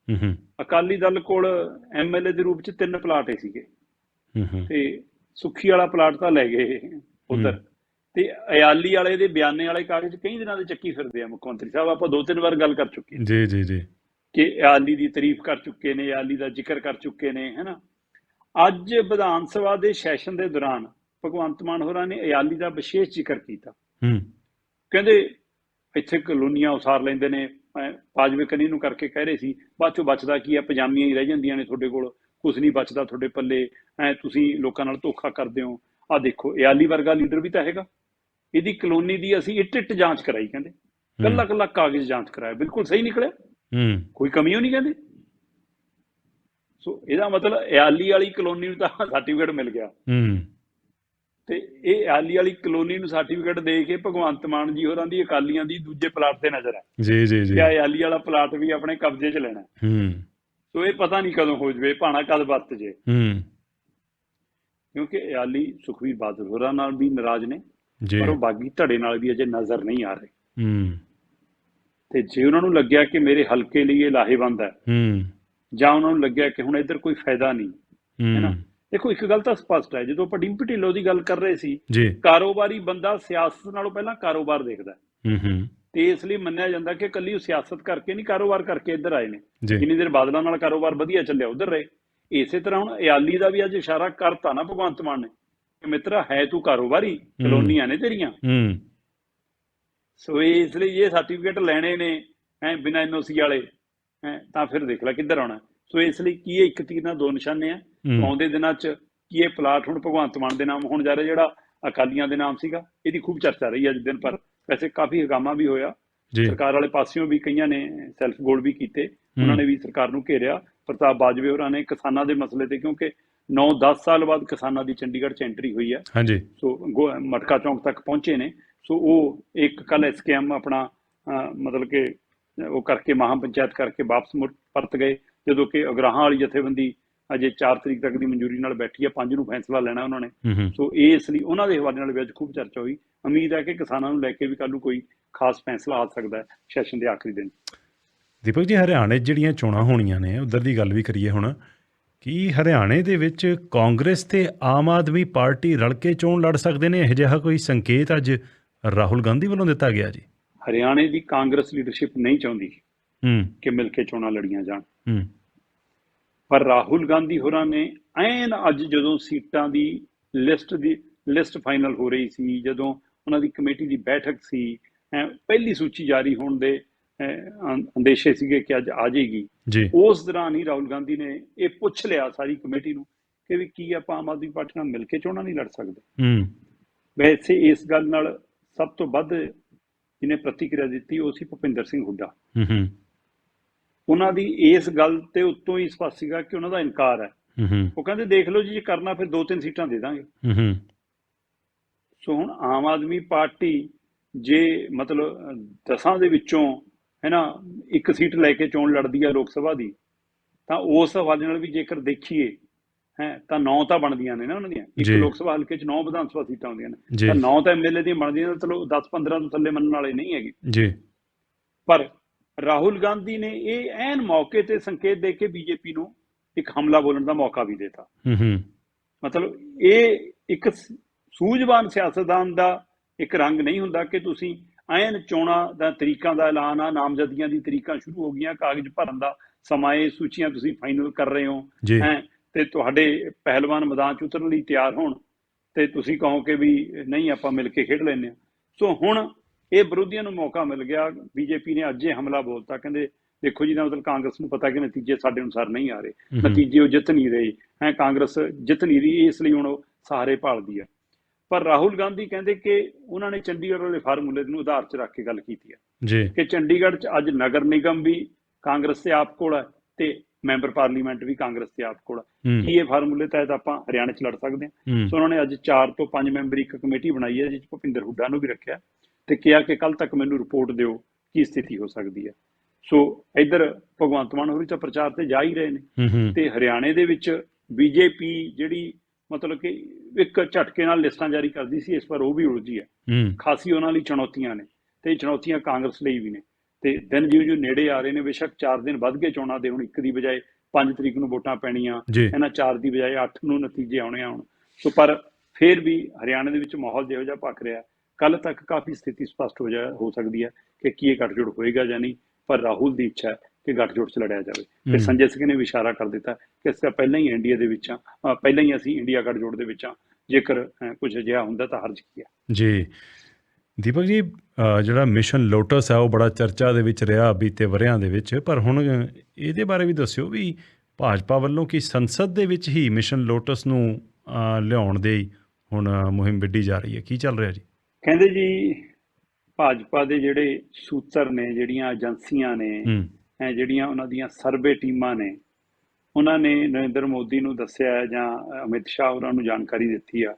Speaker 1: ਹੂੰ ਹੂੰ।
Speaker 2: ਅਕਾਲੀ ਦਲ ਕੋਲ ਐਮਐਲਏ ਦੇ ਰੂਪ ਚ ਤਿੰਨ ਪਲਾਟ ਸੀਗੇ।
Speaker 1: ਹੂੰ ਹੂੰ।
Speaker 2: ਤੇ ਸੁੱਖੀ ਵਾਲਾ ਪਲਾਟ ਤਾਂ ਲੈ ਗਏ ਉਧਰ। ਤੇ ਅਯਾਲੀ ਵਾਲੇ ਦੇ ਬਿਆਨੇ ਵਾਲੇ ਕਾਗਜ਼ ਕਈ ਦਿਨਾਂ ਦੇ ਚੱਕੀ ਫਿਰਦੇ ਆ ਮੁੱਖ ਮੰਤਰੀ ਸਾਹਿਬ ਆਪਾਂ ਦੋ ਤਿੰਨ ਵਾਰ ਗੱਲ ਕਰ ਚੁੱਕੇ ਹਾਂ।
Speaker 1: ਜੀ ਜੀ ਜੀ।
Speaker 2: ਕਿ ਅਯਾਲੀ ਦੀ ਤਾਰੀਫ ਕਰ ਚੁੱਕੇ ਨੇ ਅਯਾਲੀ ਦਾ ਜ਼ਿਕਰ ਕਰ ਚੁੱਕੇ ਨੇ ਹੈਨਾ ਅੱਜ ਵਿਧਾਨ ਸਭਾ ਦੇ ਸੈਸ਼ਨ ਦੇ ਦੌਰਾਨ ਭਗਵੰਤ ਮਾਨ ਹੋਰਾਂ ਨੇ ਅਯਾਲੀ ਦਾ ਵਿਸ਼ੇਸ਼ ਜ਼ਿਕਰ ਕੀਤਾ।
Speaker 1: ਹੂੰ।
Speaker 2: ਕਹਿੰਦੇ ਇੱਥੇ ਕਲੋਨੀਆਂ ਉਸਾਰ ਲੈਂਦੇ ਨੇ ਪਾਜਵੇ ਕਨੀ ਨੂੰ ਕਰਕੇ ਕਹਿ ਰਹੇ ਸੀ ਬਾਅਦ ਚੋਂ ਬਚਦਾ ਕੀ ਆ ਪਜਾਮੀਆਂ ਹੀ ਰਹਿ ਜਾਂਦੀਆਂ ਨੇ ਤੁਹਾਡੇ ਕੋਲ ਕੁਝ ਨਹੀਂ ਬਚਦਾ ਤੁਹਾਡੇ ਪੱਲੇ ਐ ਤੁਸੀਂ ਲੋਕਾਂ ਨਾਲ ਧੋਖਾ ਕਰਦੇ ਹੋ। ਆ ਦੇਖੋ ਇਆਲੀ ਵਰਗਾ ਲੀਡਰ ਵੀ ਤਾਂ ਹੈਗਾ। ਇਹਦੀ ਕਲੋਨੀ ਦੀ ਅਸੀਂ ਇੱਟ ਇੱਟ ਜਾਂਚ ਕਰਾਈ ਕਹਿੰਦੇ। ਕੱਲਾ ਕੱਲਾ ਕਾਗਜ਼ ਜਾਂਚ ਕਰਾਇਆ ਬਿਲਕੁਲ ਸਹੀ ਨਿਕਲਿਆ।
Speaker 1: ਹੂੰ।
Speaker 2: ਕੋਈ ਕਮੀ ਉਹ ਨਹੀਂ ਕਹਿੰਦੇ। ਸੋ ਇਹਦਾ ਮਤਲਬ ਇਆਲੀ ਵਾਲੀ ਕਲੋਨੀ ਨੂੰ ਤਾਂ ਸਰਟੀਫਿਕੇਟ ਮਿਲ ਗਿਆ।
Speaker 1: ਹੂੰ।
Speaker 2: ਤੇ ਇਹ ਇਆਲੀ ਵਾਲੀ ਕਲੋਨੀ ਨੂੰ ਸਰਟੀਫਿਕੇਟ ਦੇ ਕੇ ਭਗਵੰਤ ਮਾਨ ਜੀ ਹੋਰਾਂ ਦੀ ਅਕਾਲੀਆਂ ਦੀ ਦੂਜੇ ਪਲਾਟ ਤੇ ਨਜ਼ਰ ਹੈ।
Speaker 1: ਜੀ ਜੀ ਜੀ।
Speaker 2: ਕਿ ਆ ਇਆਲੀ ਵਾਲਾ ਪਲਾਟ ਵੀ ਆਪਣੇ ਕਬਜ਼ੇ 'ਚ ਲੈਣਾ ਹੈ।
Speaker 1: ਹੂੰ।
Speaker 2: ਸੋ ਇਹ ਪਤਾ ਨਹੀਂ ਕਦੋਂ ਹੋ ਜਵੇ ਭਾਣਾ ਕਦ ਵਰਤ ਜੇ।
Speaker 1: ਹੂੰ।
Speaker 2: ਕਿਉਂਕਿ ਇਆਲੀ ਸੁਖਵੀਰ ਬਾਦਲ ਹੋਰਾਂ ਨਾਲ ਵੀ ਨਾਰਾਜ਼ ਨੇ।
Speaker 1: ਜੀ।
Speaker 2: ਪਰ ਉਹ ਬਾਗੀ ਧੜੇ ਨਾਲ ਵੀ ਅਜੇ ਨਜ਼ਰ ਨਹੀਂ ਆ ਰਹੇ।
Speaker 1: ਹੂੰ।
Speaker 2: ਤੇ ਜੇ ਉਹਨਾਂ ਨੂੰ ਲੱਗਿਆ ਕਿ ਮੇਰੇ ਹਲਕੇ ਲਈ ਇਹ ਲਾਹੇਵੰਦ ਹੈ
Speaker 1: ਹੂੰ।
Speaker 2: ਜਾਂ ਉਹਨਾਂ ਨੂੰ ਲੱਗਿਆ ਕਿ ਹੁਣ ਇੱਧਰ ਕੋਈ ਫਾਇਦਾ ਨਹੀਂ ਹੈ। ਨਾ? ਦੇਖੋ ਇੱਕ ਗੱਲ ਤਾਂ ਸਪਸ਼ਟ ਹੈ ਜਦੋਂ ਆਪਾਂ ਡਿੰਪੀ ਢਿੱਲੋਂ ਦੀ ਗੱਲ ਕਰ ਰਹੇ ਸੀ ਕਾਰੋਬਾਰੀ ਬੰਦਾ ਸਿਆਸਤ ਨਾਲੋਂ ਪਹਿਲਾਂ ਕਾਰੋਬਾਰ ਦੇਖਦਾ ਹੈ।
Speaker 1: ਹੂੰ
Speaker 2: ਤੇ ਇਸ ਲਈ ਮੰਨਿਆ ਜਾਂਦਾ ਕਿ ਕੱਲੀ ਉਹ ਸਿਆਸਤ ਕਰਕੇ ਨਹੀਂ ਕਾਰੋਬਾਰ ਕਰਕੇ ਇੱਧਰ ਆਏ ਨੇ। ਜਿੰਨੀ ਦੇਰ ਬਾਦਲਾਂ ਨਾਲ ਕਾਰੋਬਾਰ ਵਧੀਆ ਚੱਲਿਆ ਉਧਰ ਰਹੇ। ਇਸੇ ਤਰ੍ਹਾਂ ਹੁਣ ਇਆਲੀ ਦਾ ਵੀ ਅੱਜ ਇਸ਼ਾਰਾ ਕਰਤਾ ਨਾ ਭਗਵੰਤ ਮਾਨ ਨੇ। ਕਿ ਮਿੱਤਰਾ ਹੈ ਤੂੰ ਕਾਰੋਬਾਰੀ? ਕਲੋਨੀਆਂ ਨੇ ਤੇਰੀਆਂ।
Speaker 1: ਹੂੰ।
Speaker 2: ਸੋ ਇਸ ਲਈ ਇਹ ਸਰਟੀਫਿਕੇਟ ਲੈਣੇ ਨੇ ਹੈ ਬਿਨਾਂ ਐਨਓਸੀ ਵਾਲੇ। ਹੈ ਤਾਂ ਫਿਰ ਦੇਖ ਲੈ ਕਿੱਧਰ ਆਉਣਾ। ਸੋ ਇਸ ਲਈ ਕੀ ਇਹ ਇੱਕ ਤੀਰ ਨਾਲ ਦੋ ਨਿਸ਼ਾਨੇ ਆ। ਆਉਂਦੇ ਦਿਨਾਂ 'ਚ ਕੀ ਇਹ ਪਲਾਟ ਹੁਣ ਭਗਵੰਤ ਮਾਨ ਦੇ ਨਾਮ ਹੋਣ ਜਾ ਰਿਹਾ ਜਿਹੜਾ ਅਕਾਲੀਆਂ ਦੇ ਨਾਮ ਸੀਗਾ ਇਹਦੀ ਖੂਬ ਚਰਚਾ ਰਹੀ ਅੱਜ ਦਿਨ ਪਰ। ਵੈਸੇ ਕਾਫੀ ਹਗਾਮਾ ਵੀ ਹੋਇਆ। ਸਰਕਾਰ ਵਾਲੇ ਪਾਸਿਓਂ ਵੀ ਕਈਆਂ ਨੇ ਸੈਲਫ ਗੋਲ ਵੀ ਕੀਤੇ। ਉਹਨਾਂ ਨੇ ਵੀ ਸਰਕਾਰ ਨੂੰ ਘੇਰਿਆ। ਪ੍ਰਤਾਪ ਬਾਜਵੇ ਹੋਰਾਂ ਨੇ ਕਿਸਾਨਾਂ ਦੇ ਮਸਲੇ ਤੇ ਕਿਉਂਕਿ 9-10 ਸਾਲ ਬਾਅਦ ਕਿਸਾਨਾਂ ਦੀ ਚੰਡੀਗੜ੍ਹ 'ਚ ਐਂਟਰੀ ਹੋਈ ਹੈ।
Speaker 1: ਹਾਂਜੀ।
Speaker 2: ਸੋ ਮਟਕਾ ਚੌਂਕ ਤੱਕ ਪਹੁੰਚੇ ਨੇ। ਸੋ ਉਹ ਇੱਕ ਕੱਲ ਐਸਕੇਐਮ ਆਪਣਾ ਮਤਲਬ ਕਿ ਉਹ ਕਰਕੇ ਮਹਾਂ ਪੰਚਾਇਤ ਕਰਕੇ ਵਾਪਸ ਮੁੜ ਪਰਤ ਗਏ ਜਦੋਂ ਕਿ ਅਗਰਾਹਾਂ ਵਾਲੀ ਜਥੇਬੰਦੀ ਅਜੇ 4 ਤਰੀਕ ਤੱਕ ਦੀ ਮਨਜ਼ੂਰੀ ਨਾਲ ਬੈਠੀ ਹੈ। 5 ਨੂੰ ਫੈਸਲਾ ਲੈਣਾ ਉਹਨਾਂ ਨੇ। ਸੋ ਇਹ ਇਸ ਲਈ ਉਹਨਾਂ ਦੇ ਹਵਾਲੇ ਨਾਲ ਵੀ ਅੱਜ ਖੂਬ ਚਰਚਾ ਹੋਈ। ਉਮੀਦ ਹੈ ਕਿ ਕਿਸਾਨਾਂ ਨੂੰ ਲੈ ਕੇ ਵੀ ਕੱਲ ਨੂੰ ਕੋਈ ਖਾਸ ਫੈਸਲਾ ਆ ਸਕਦਾ ਹੈ ਸੈਸ਼ਨ ਦੇ ਆਖਰੀ ਦਿਨ।
Speaker 1: ਦੀਪਕ ਜੀ ਹਰਿਆਣੇ 'ਚ ਜਿਹੜੀਆਂ ਚੋਣਾਂ ਹੋਣੀਆਂ ਨੇ ਉਧਰ ਦੀ ਗੱਲ ਵੀ ਕਰੀਏ ਹੁਣ ਕੀ ਹਰਿਆਣੇ ਦੇ ਵਿੱਚ ਕਾਂਗਰਸ ਤੇ ਆਮ ਆਦਮੀ ਪਾਰਟੀ ਰਲ ਕੇ ਚੋਣ ਲੜ ਸਕਦੇ ਨੇ? ਇਹੋ ਜਿਹਾ ਕੋਈ ਸੰਕੇਤ ਅੱਜ ਰਾਹੁਲ ਗਾਂਧੀ ਵੱਲੋਂ ਦਿੱਤਾ ਗਿਆ ਜੀ।
Speaker 2: ਹਰਿਆਣੇ ਦੀ ਕਾਂਗਰਸ ਲੀਡਰਸ਼ਿਪ ਨਹੀਂ ਚਾਹੁੰਦੀ
Speaker 1: ਹੂੰ।
Speaker 2: ਕਿ ਮਿਲ ਕੇ ਚੋਣਾਂ ਲੜੀਆਂ ਜਾਣ।
Speaker 1: ਹੂੰ।
Speaker 2: ਪਰ ਰਾਹੁਲ ਗਾਂਧੀ ਹੋਰਾਂ ਨੇ ਐਨ ਅੱਜ ਜਦੋਂ ਸੀਟਾਂ ਦੀ ਲਿਸਟ ਦੀ ਲਿਸਟ ਫਾਈਨਲ ਹੋ ਰਹੀ ਸੀ ਜਦੋਂ ਉਹਨਾਂ ਦੀ ਕਮੇਟੀ ਦੀ ਬੈਠਕ ਸੀ ਪਹਿਲੀ ਸੂਚੀ ਜਾਰੀ ਹੋਣ ਦੇ ਅੰਦੇਸ਼ੇ ਸੀਗੇ ਕਿ ਅੱਜ ਆ ਜਾਏਗੀ। ਉਸ ਦੌਰਾਨ ਹੀ ਰਾਹੁਲ ਗਾਂਧੀ ਨੇ ਇਹ ਪੁੱਛ ਲਿਆ ਸਾਰੀ ਕਮੇਟੀ ਨੂੰ ਕਿ ਵੀ ਕੀ ਆਪਾਂ ਆਮ ਆਦਮੀ ਪਾਰਟੀ ਨਾਲ ਮਿਲ ਕੇ ਚੋਣਾਂ ਨਹੀਂ ਲੜ ਸਕਦੇ।
Speaker 1: ਹੂੰ।
Speaker 2: ਵੈਸੇ ਇਸ ਗੱਲ ਨਾਲ ਸਭ ਤੋਂ ਵੱਧ ਜਿਹਨੇ ਪ੍ਰਤੀਕਿਰਿਆ ਦਿੱਤੀ ਉਹ ਸੀ ਭੁਪਿੰਦਰ ਸਿੰਘ ਹੁੱਡਾ।
Speaker 1: ਹੂੰ ਹੂੰ।
Speaker 2: ਉਹਨਾਂ ਦੀ ਇਸ ਗੱਲ ਤੇ ਉੱਤੋਂ ਹੀ ਸਪਸ਼ਟ ਸੀਗਾ ਕਿ ਉਹਨਾਂ ਦਾ ਇਨਕਾਰ ਹੈ।
Speaker 1: ਹੂੰ ਹੂੰ।
Speaker 2: ਉਹ ਕਹਿੰਦੇ ਦੇਖ ਲਓ ਜੀ ਜੇ ਕਰਨਾ ਫਿਰ ਦੋ ਤਿੰਨ ਸੀਟਾਂ ਦੇ ਦਾਂਗੇ।
Speaker 1: ਹੂੰ ਹੂੰ।
Speaker 2: ਸੋ ਹੁਣ ਆਮ ਆਦਮੀ ਪਾਰਟੀ ਜੇ ਮਤਲਬ ਦਸਾਂ ਦੇ ਵਿੱਚੋਂ ਹੈ ਨਾ ਇੱਕ ਸੀਟ ਲੈ ਕੇ ਚੋਣ ਲੜਦੀ ਹੈ ਲੋਕ ਸਭਾ ਦੀ ਤਾਂ ਉਸ ਹਵਾਲੇ ਨਾਲ ਵੀ ਜੇਕਰ ਦੇਖੀਏ ਹੈ ਤਾਂ ਨੌ ਤਾਂ ਬਣਦੀਆਂ ਨੇ ਨਾ ਉਹਨਾਂ ਦੀਆਂ। ਇੱਕ। ਲੋਕ ਸਭਾ ਹਲਕੇ 'ਚ ਨੌ ਵਿਧਾਨ ਸਭਾ ਸੀਟਾਂ ਹੁੰਦੀਆਂ ਨੇ। ਤਾਂ ਨੌ ਤਾਂ ਐਮਐਲਏ ਦੀਆਂ ਬਣਦੀਆਂ ਨੇ ਚਲੋ 10 15 ਤੋਂ ਥੱਲੇ ਮੰਨਣ ਵਾਲੇ ਨਹੀਂ ਹੈਗੇ।
Speaker 1: ਜੀ।
Speaker 2: ਪਰ ਰਾਹੁਲ ਗਾਂਧੀ ਨੇ ਇਹ ਐਨ ਮੌਕੇ ਤੇ ਸੰਕੇਤ ਦੇ ਕੇ ਬੀਜੇਪੀ ਨੂੰ ਇੱਕ ਹਮਲਾ ਬੋਲਣ ਦਾ ਮੌਕਾ ਵੀ ਦਿੱਤਾ।
Speaker 1: ਹੂੰ ਹੂੰ।
Speaker 2: ਮਤਲਬ ਇਹ ਇੱਕ ਸੂਝਵਾਨ ਸਿਆਸਤਦਾਨ ਦਾ ਇੱਕ ਰੰਗ ਨਹੀਂ ਹੁੰਦਾ ਕਿ ਤੁਸੀਂ ਐਨ ਚੋਣਾਂ ਦਾ ਤਰੀਕਾਂ ਦਾ ਐਲਾਨ ਆ ਨਾਮਜ਼ਦਗੀਆਂ ਦੀ ਤਰੀਕਾਂ ਸ਼ੁਰੂ ਹੋ ਗਈਆਂ ਕਾਗਜ਼ ਭਰਨ ਦਾ ਸਮਾਂ ਇਹ ਸੂਚੀਆਂ ਤੁਸੀਂ ਫਾਈਨਲ ਕਰ ਰਹੇ ਹੋ ਹੈ? ਤੇ ਤੁਹਾਡੇ ਪਹਿਲਵਾਨ ਮੈਦਾਨ 'ਚ ਉਤਰਨ ਲਈ ਤਿਆਰ ਹੋਣ ਤੇ ਤੁਸੀਂ ਕਹੋ ਕਿ ਵੀ ਨਹੀਂ ਆਪਾਂ ਮਿਲ ਕੇ ਖੇਡ ਲੈਂਦੇ ਹਾਂ। ਸੋ ਹੁਣ ਇਹ ਵਿਰੋਧੀਆਂ ਨੂੰ ਮੌਕਾ ਮਿਲ ਗਿਆ ਬੀਜੇਪੀ ਨੇ ਅੱਜ ਇਹ ਹਮਲਾ ਬੋਲਤਾ ਕਹਿੰਦੇ ਦੇਖੋ ਜੀ ਨਾ ਮਤਲਬ ਕਾਂਗਰਸ ਨੂੰ ਪਤਾ ਕਿ ਨਤੀਜੇ ਸਾਡੇ ਅਨੁਸਾਰ ਨਹੀਂ ਆ ਰਹੇ। ਨਤੀਜੇ ਉਹ ਜਿੱਤ ਨਹੀਂ ਰਹੇ ਹੈ? ਕਾਂਗਰਸ ਜਿੱਤ ਨਹੀਂ ਰਹੀ ਇਸ ਲਈ ਹੁਣ ਉਹ ਸਹਾਰੇ ਭਾਲਦੀ ਹੈ। ਪਰ ਰਾਹੁਲ ਗਾਂਧੀ ਕਹਿੰਦੇ ਕਿ ਉਹਨਾਂ ਨੇ ਚੰਡੀਗੜ੍ਹ ਵਾਲੇ ਫਾਰਮੂਲੇ ਨੂੰ ਆਧਾਰ 'ਚ ਰੱਖ ਕੇ ਗੱਲ ਕੀਤੀ ਹੈ।
Speaker 1: ਜੀ।
Speaker 2: ਕਿ ਚੰਡੀਗੜ੍ਹ 'ਚ ਅੱਜ ਨਗਰ ਨਿਗਮ ਵੀ ਕਾਂਗਰਸ ਦੇ ਆਪ ਕੋਲ ਹੈ ਤੇ ਮੈਂਬਰ ਪਾਰਲੀਮੈਂਟ ਵੀ ਕਾਂਗਰਸ ਦੇ ਆਪ ਕੋਲ ਹੈ। ਕੀ ਇਹ ਫਾਰਮੂਲੇ ਤਹਿਤ ਆਪਾਂ ਹਰਿਆਣਾ 'ਚ ਲੜ ਸਕਦੇ ਹਾਂ? ਸੋ ਉਹਨਾਂ ਨੇ ਅੱਜ 4 ਤੋਂ 5 ਮੈਂਬਰੀ ਇੱਕ ਕਮੇਟੀ ਬਣਾਈ ਹੈ ਜਿਸ 'ਚ ਭੁਪਿੰਦਰ ਹੁੱਡਾ ਨੂੰ ਵੀ ਰੱਖਿਆ ਤੇ ਕਿਹਾ ਕਿ ਕੱਲ ਤੱਕ ਮੈਨੂੰ ਰਿਪੋਰਟ ਦਿਓ ਕੀ ਸਥਿਤੀ ਹੋ ਸਕਦੀ ਹੈ। ਸੋ ਇੱਧਰ ਭਗਵੰਤ ਮਾਨ ਹੋਰੀ ਤਾਂ ਪ੍ਰਚਾਰ ਤੇ ਜਾ ਹੀ ਰਹੇ ਨੇ ਤੇ ਹਰਿਆਣੇ ਦੇ ਵਿੱਚ ਬੀਜੇਪੀ ਜਿਹੜੀ ਮਤਲਬ ਕਿ ਇੱਕ ਝਟਕੇ ਨਾਲ ਲਿਸਟਾਂ ਜਾਰੀ ਕਰਦੀ ਸੀ ਇਸ ਵਾਰ ਉਹ ਵੀ ਉਲਝੀ ਹੈ। ਖਾਸੀ ਉਹਨਾਂ ਲਈ ਚੁਣੌਤੀਆਂ ਨੇ ਤੇ ਚੁਣੌਤੀਆਂ ਕਾਂਗਰਸ ਲਈ ਵੀ ਨੇ। ਤੇ ਦਿਨ ਜਿਉਂ ਜਿਉਂ ਨੇੜੇ ਆ ਰਹੇ ਨੇ ਬੇਸ਼ੱਕ 4 ਦਿਨ ਵੱਧ ਗਏ ਚੋਣਾਂ ਦੇ ਹੁਣ ਇੱਕ ਦੀ ਬਜਾਏ 5 ਤਰੀਕ ਨੂੰ ਵੋਟਾਂ ਪੈਣੀਆਂ ਇਹਨਾਂ 4 ਦੀ ਬਜਾਏ 8 ਨੂੰ ਨਤੀਜੇ ਆਉਣੇ ਆ ਹੁਣ। ਸੋ ਪਰ ਫਿਰ ਵੀ ਹਰਿਆਣਾ ਦੇ ਵਿੱਚ ਮਾਹੌਲ ਜਿਹੋ ਜਿਹਾ ਭਖ ਰਿਹਾ ਕੱਲ ਤੱਕ ਕਾਫੀ ਸਥਿਤੀ ਸਪਸ਼ਟ ਹੋ ਜਾ ਹੋ ਸਕਦੀ ਹੈ ਕਿ ਕੀ ਇਹ ਗੱਠਜੋੜ ਹੋਏਗਾ ਜਾਂ ਨਹੀਂ ਪਰ ਰਾਹੁਲ ਦੀ ਇੱਛਾ ਹੈ। ਕਿ ਗੱਠਜੋੜ ਚ ਲੜਿਆ ਜਾਵੇ। ਤੇ ਸੰਜੇ ਸਿੰਘ ਨੇ ਵੀ ਇਸ਼ਾਰਾ ਕਰ ਦਿੱਤਾ ਕਿ ਅਸੀਂ ਪਹਿਲਾਂ ਹੀ ਇੰਡੀਆ ਦੇ ਵਿੱਚ ਆ ਪਹਿਲਾਂ ਹੀ ਅਸੀਂ ਇੰਡੀਆ ਗੱਠਜੋੜ ਦੇ ਵਿੱਚ ਆ ਜੇਕਰ ਕੁਝ ਅਜਿਹਾ ਹੁੰਦਾ ਤਾਂ ਹਰਜ ਕੀ ਹੈ
Speaker 1: ਜੀ। ਦੀਪਕ ਜੀ ਜਿਹੜਾ ਮਿਸ਼ਨ ਲੋਟਸ ਹੈ ਉਹ ਬੜਾ ਚਰਚਾ ਦੇ ਵਿੱਚ ਰਿਹਾ ਬੀਤੇ ਵਰਿਆਂ ਦੇ ਵਿੱਚ। ਪਰ ਹੁਣ ਇਹਦੇ ਬਾਰੇ ਵੀ ਦੱਸਿਓ ਵੀ ਭਾਜਪਾ ਵੱਲੋਂ ਕੀ ਸੰਸਦ ਦੇ ਵਿੱਚ ਹੀ ਮਿਸ਼ਨ ਲੋਟਸ ਨੂੰ ਲਿਆਉਣ ਦੇ ਹੁਣ ਮੁਹਿੰਮ ਵਿੱਢੀ ਜਾ ਰਹੀ ਹੈ। ਕੀ ਚੱਲ ਰਿਹਾ ਜੀ?
Speaker 2: ਕਹਿੰਦੇ ਜੀ ਭਾਜਪਾ ਦੇ ਜਿਹੜੇ ਸੂਤਰ ਨੇ ਜਿਹੜੀਆਂ ਏਜੰਸੀਆਂ ਨੇ
Speaker 1: ਹੂੰ
Speaker 2: ਜਿਹੜੀਆਂ ਉਹਨਾਂ ਦੀਆਂ ਸਰਵੇ ਟੀਮਾਂ ਨੇ। ਉਹਨਾਂ ਨੇ ਨਰਿੰਦਰ ਮੋਦੀ ਨੂੰ ਦੱਸਿਆ ਜਾਂ ਅਮਿਤ ਸ਼ਾਹ ਉਹਨਾਂ ਨੂੰ ਜਾਣਕਾਰੀ ਦਿੱਤੀ ਆ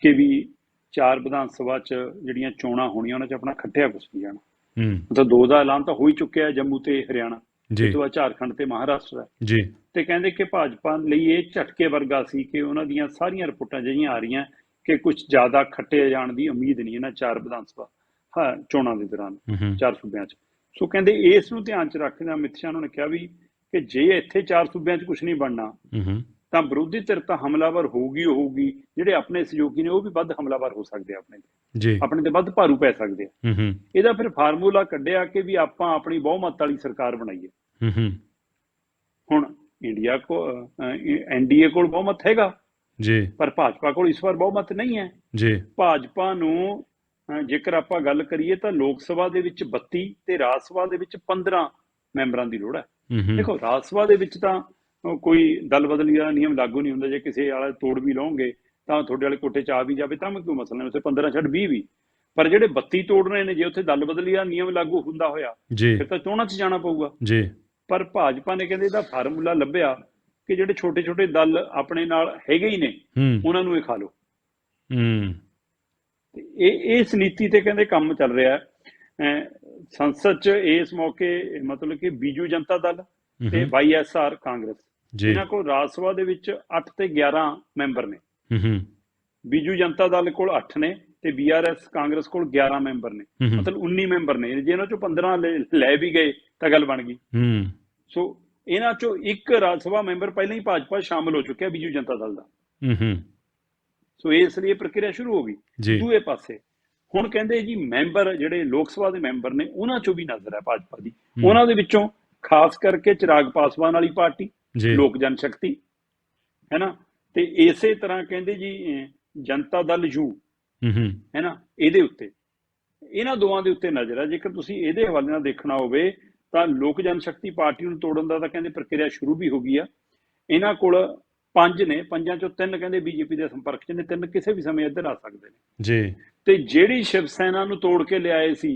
Speaker 2: ਕਿ ਵੀ ਚਾਰ ਵਿਧਾਨ ਸਭਾ ਚ ਜਿਹੜੀਆਂ ਚੋਣਾਂ ਹੋਣੀਆਂ ਉਹਨਾਂ ਚ ਆਪਣਾ ਖੱਟਿਆ ਕੁਛ ਨਹੀਂ ਜਾਣਾ।
Speaker 1: ਹੂੰ।
Speaker 2: ਮਤਲਬ ਦੋ ਦਾ ਐਲਾਨ ਤਾਂ ਹੋ ਹੀ ਚੁੱਕਿਆ ਜੰਮੂ ਤੇ ਹਰਿਆਣਾ।
Speaker 1: ਜੀ।
Speaker 2: ਤੋਂ ਝਾਰਖੰਡ ਤੇ ਮਹਾਰਾਸ਼ਟਰ ਹੈ।
Speaker 1: ਜੀ।
Speaker 2: ਤੇ ਕਹਿੰਦੇ ਕਿ ਭਾਜਪਾ ਲਈ ਇਹ ਝਟਕੇ ਵਰਗਾ ਸੀ ਕਿ ਉਹਨਾਂ ਦੀਆਂ ਸਾਰੀਆਂ ਰਿਪੋਰਟਾਂ ਜਿਹੀਆਂ ਆ ਰਹੀਆਂ ਕਿ ਕੁਝ ਜ਼ਿਆਦਾ ਖੱਟੇ ਜਾਣ ਦੀ ਉਮੀਦ ਨਹੀਂ ਇਹਨਾਂ ਚਾਰ ਵਿਧਾਨ ਸਭਾ ਹਾਂ ਚੋਣਾਂ ਦੇ ਦੌਰਾਨ ਚਾਰ ਸੂਬਿਆਂ 'ਚ। ਸੋ ਕਹਿੰਦੇ ਇਸ ਨੂੰ ਧਿਆਨ 'ਚ ਰੱਖਦੇ ਅਮਿਤ ਸ਼ਾਹ ਨੇ ਕਿਹਾ ਵੀ ਕਿ ਜੇ ਇੱਥੇ ਚਾਰ ਸੂਬਿਆਂ 'ਚ ਕੁਝ ਨਹੀਂ ਬਣਨਾ ਤਾਂ ਵਿਰੋਧੀ ਧਿਰ ਤਾਂ ਹਮਲਾਵਰ ਹੋਊਗੀ ਹੋਊਗੀ। ਜਿਹੜੇ ਆਪਣੇ ਸਹਿਯੋਗੀ ਨੇ ਉਹ ਵੀ ਵੱਧ ਹਮਲਾਵਰ ਹੋ ਸਕਦੇ ਆ ਆਪਣੇ ਤੇ।
Speaker 1: ਜੀ।
Speaker 2: ਆਪਣੇ ਤੇ ਵੱਧ ਭਾਰੂ ਪੈ ਸਕਦੇ ਆ। ਇਹਦਾ ਫਿਰ ਫਾਰਮੂਲਾ ਕੱਢਿਆ ਕਿ ਵੀ ਆਪਾਂ ਆਪਣੀ ਬਹੁਮਤ ਵਾਲੀ ਸਰਕਾਰ ਬਣਾਈਏ। ਹੁਣ ਇੰਡੀਆ ਕੋ ਐਨਡੀਏ ਕੋਲ ਬਹੁਮਤ ਹੈਗਾ।
Speaker 1: ਜੀ।
Speaker 2: ਪਰ ਭਾਜਪਾ ਕੋਲ ਇਸ ਵਾਰ ਬਹੁਮਤ ਨਹੀਂ ਹੈ।
Speaker 1: ਜੀ।
Speaker 2: ਭਾਜਪਾ ਨੂੰ ਜੇਕਰ ਆਪਾਂ ਗੱਲ ਕਰੀਏ ਤਾਂ ਲੋਕ ਸਭਾ ਦੇ ਵਿੱਚ 32 ਤੇ ਰਾਜ ਸਭਾ ਦੇ ਵਿੱਚ 15 ਮੈਂਬਰਾਂ ਦੀ ਲੋੜ ਹੈ। ਦੇਖੋ ਰਾਜ ਸਭਾ ਦੇ ਵਿੱਚ ਤਾਂ ਕੋਈ ਦਲ ਬਦਲੀ ਦਾ ਨਿਯਮ ਲਾਗੂ ਨਹੀਂ ਹੁੰਦਾ। ਜੇ ਕਿਸੇ ਵਾਲਾ ਤੋੜ ਵੀ ਲਾਉਂਗੇ ਤਾਂ ਤੁਹਾਡੇ ਵਾਲੇ ਕੋਟੇ ਚ ਆ ਵੀ ਜਾਵੇ ਤਾਂ ਮੈਂ ਕੋਈ ਮਸਲਾ ਨਹੀਂ। ਉੱਥੇ 15 ਛੱਡ 20 ਵੀ। ਪਰ ਜਿਹੜੇ 32 ਤੋੜ ਰਹੇ ਨੇ ਜੇ ਉੱਥੇ ਦਲ ਬਦਲੀ ਦਾ ਨਿਯਮ ਲਾਗੂ ਹੁੰਦਾ ਹੋਇਆ ਫਿਰ ਤਾਂ ਚੋਣਾਂ 'ਚ ਜਾਣਾ ਪਊਗਾ।
Speaker 1: ਜੀ।
Speaker 2: ਪਰ ਭਾਜਪਾ ਨੇ ਕਹਿੰਦੇ ਇਹਦਾ ਫਾਰਮੂਲਾ ਲੱਭਿਆ ਕਿ ਜਿਹੜੇ ਛੋਟੇ ਛੋਟੇ ਦਲ ਆਪਣੇ ਨਾਲ ਹੈਗੇ ਹੀ ਨੇ ਉਹਨਾਂ ਨੂੰ ਇਹ ਖਾ ਲਓ।
Speaker 1: ਹੂੰ।
Speaker 2: ਇਹ ਇਸ ਨੀਤੀ ਤੇ ਕਹਿੰਦੇ ਕੰਮ ਚੱਲ ਰਿਹਾ ਸੰਸਦ 'ਚ ਇਸ ਮੌਕੇ ਮਤਲਬ ਕਿ ਬੀਜੂ ਜਨਤਾ ਦਲ ਤੇ ਵਾਈਐਸਆਰ ਕਾਂਗਰਸ। ਇਹਨਾਂ ਕੋਲ ਰਾਜ ਸਭਾ ਦੇ ਵਿੱਚ 8 ਤੇ 11 ਮੈਂਬਰ ਨੇ।
Speaker 1: ਹੂੰ
Speaker 2: ਬੀਜੂ ਜਨਤਾ ਦਲ ਕੋਲ 8 ਨੇ ਤੇ ਬੀਆਰਐਸ ਕਾਂਗਰਸ ਕੋਲ 11 ਮੈਂਬਰ ਨੇ। ਮਤਲਬ 19 ਮੈਂਬਰ ਨੇ। ਜੇ ਇਹਨਾਂ ਚੋਂ 15 ਲੈ- ਵੀ ਗਏ ਤਾਂ ਗੱਲ ਬਣ ਗਈ।
Speaker 1: ਹੂੰ।
Speaker 2: ਸੋ ਇਹਨਾਂ ਚੋਂ ਇੱਕ ਰਾਜ ਸਭਾ ਮੈਂਬਰ ਪਹਿਲਾਂ ਹੀ ਭਾਜਪਾ ਸ਼ਾਮਲ ਹੋ ਚੁੱਕਿਆ ਬੀਜੂ ਜਨਤਾ ਦਲ ਦਾ।
Speaker 1: ਹੂੰ ਹੂੰ।
Speaker 2: ਸੋ ਇਸ ਲਈ ਇਹ ਪ੍ਰਕਿਰਿਆ ਸ਼ੁਰੂ ਹੋ ਗਈ। ਦੂਏ ਪਾਸੇ ਹੁਣ ਕਹਿੰਦੇ ਜੀ ਮੈਂਬਰ ਜਿਹੜੇ ਲੋਕ ਸਭਾ ਦੇ ਮੈਂਬਰ ਨੇ ਉਹਨਾਂ ਚੋਂ ਵੀ ਨਜ਼ਰ ਹੈ ਭਾਜਪਾ ਦੀ। ਉਹਨਾਂ ਦੇ ਵਿੱਚੋਂ ਖਾਸ ਕਰਕੇ ਚਿਰਾਗ ਪਾਸਵਾਨ ਵਾਲੀ ਪਾਰਟੀ ਲੋਕ ਜਨਸ਼ਕਤੀ ਹੈ ਨਾ? ਤੇ ਇਸੇ ਤਰ੍ਹਾਂ ਕਹਿੰਦੇ ਜੀ ਜਨਤਾ ਦਲ ਯੂ
Speaker 1: ਹੂੰ ਹੂੰ।
Speaker 2: ਹੈ ਨਾ? ਇਹਦੇ ਉੱਤੇ। ਇਹਨਾਂ ਦੋਵਾਂ ਦੇ ਉੱਤੇ ਨਜ਼ਰ ਹੈ। ਜੇਕਰ ਤੁਸੀਂ ਇਹਦੇ ਹਵਾਲੇ ਨਾਲ ਦੇਖਣਾ ਹੋਵੇ ਤਾਂ ਲੋਕ ਜਨਸ਼ਕਤੀ ਪਾਰਟੀ ਨੂੰ ਤੋੜਨ ਦਾ ਤਾਂ ਕਹਿੰਦੇ ਪ੍ਰਕਿਰਿਆ ਸ਼ੁਰੂ ਵੀ ਹੋ ਗਈ ਆ। ਇਹਨਾਂ ਕੋਲ ਪੰਜ ਨੇ ਪੰਜਾਂ ਚੋਂ ਤਿੰਨ ਕਹਿੰਦੇ ਬੀਜੇਪੀ ਦੇ ਸੰਪਰਕ 'ਚ ਨੇ ਤਿੰਨ ਕਿਸੇ ਵੀ ਸਮੇਂ ਇੱਧਰ ਆ ਸਕਦੇ ਨੇ।
Speaker 1: ਜੀ।
Speaker 2: ਤੇ ਜਿਹੜੀ ਸ਼ਿਵ ਸੈਨਾ ਨੂੰ ਤੋੜ ਕੇ ਲਿਆਏ ਸੀ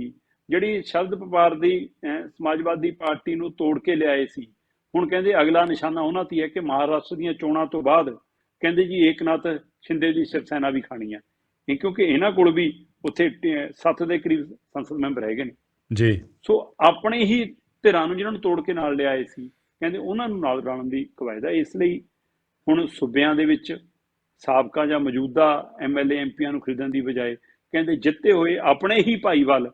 Speaker 2: ਜਿਹੜੀ ਸ਼ਬਦ ਵਪਾਰ ਦੀ ਸਮਾਜਵਾਦੀ ਪਾਰਟੀ ਨੂੰ ਤੋੜ ਕੇ ਲਿਆਏ ਸੀ ਹੁਣ ਕਹਿੰਦੇ ਅਗਲਾ ਨਿਸ਼ਾਨਾ ਉਹਨਾਂ ਤੇ ਹੈ ਕਿ ਮਹਾਰਾਸ਼ਟਰ ਦੀਆਂ ਚੋਣਾਂ ਤੋਂ ਬਾਅਦ ਕਹਿੰਦੇ ਜੀ ਏਕਨਾਥ ਸ਼ਿੰਦੇ ਦੀ ਸ਼ਿਵ ਸੈਨਾ ਵੀ ਖਾਣੀ ਇਹ ਕਿਉਂਕਿ ਇਹਨਾਂ ਕੋਲ ਵੀ ਉੱਥੇ 7 ਦੇ ਕਰੀਬ ਸੰਸਦ ਮੈਂਬਰ ਹੈਗੇ ਨੇ।
Speaker 1: ਜੀ।
Speaker 2: ਸੋ ਆਪਣੇ ਹੀ ਧਿਰਾਂ ਨੂੰ ਜਿਹਨਾਂ ਨੂੰ ਤੋੜ ਕੇ ਨਾਲ ਲਿਆਏ ਸੀ ਕਹਿੰਦੇ ਉਹਨਾਂ ਨੂੰ ਨਾਲ ਰਲਣ ਦੀ ਕਵਾਇਦ ਇਸ ਲਈ ਹੁਣ ਸੂਬਿਆਂ ਦੇ ਵਿੱਚ ਸਾਬਕਾ ਜਾਂ ਮੌਜੂਦਾ ਐਮਐਲਏ ਐਮਪੀਆਂ ਨੂੰ ਖਰੀਦਣ ਦੀ ਬਜਾਏ ਕਹਿੰਦੇ ਜਿੱਤੇ ਹੋਏ ਆਪਣੇ ਹੀ ਭਾਈਵਾਲ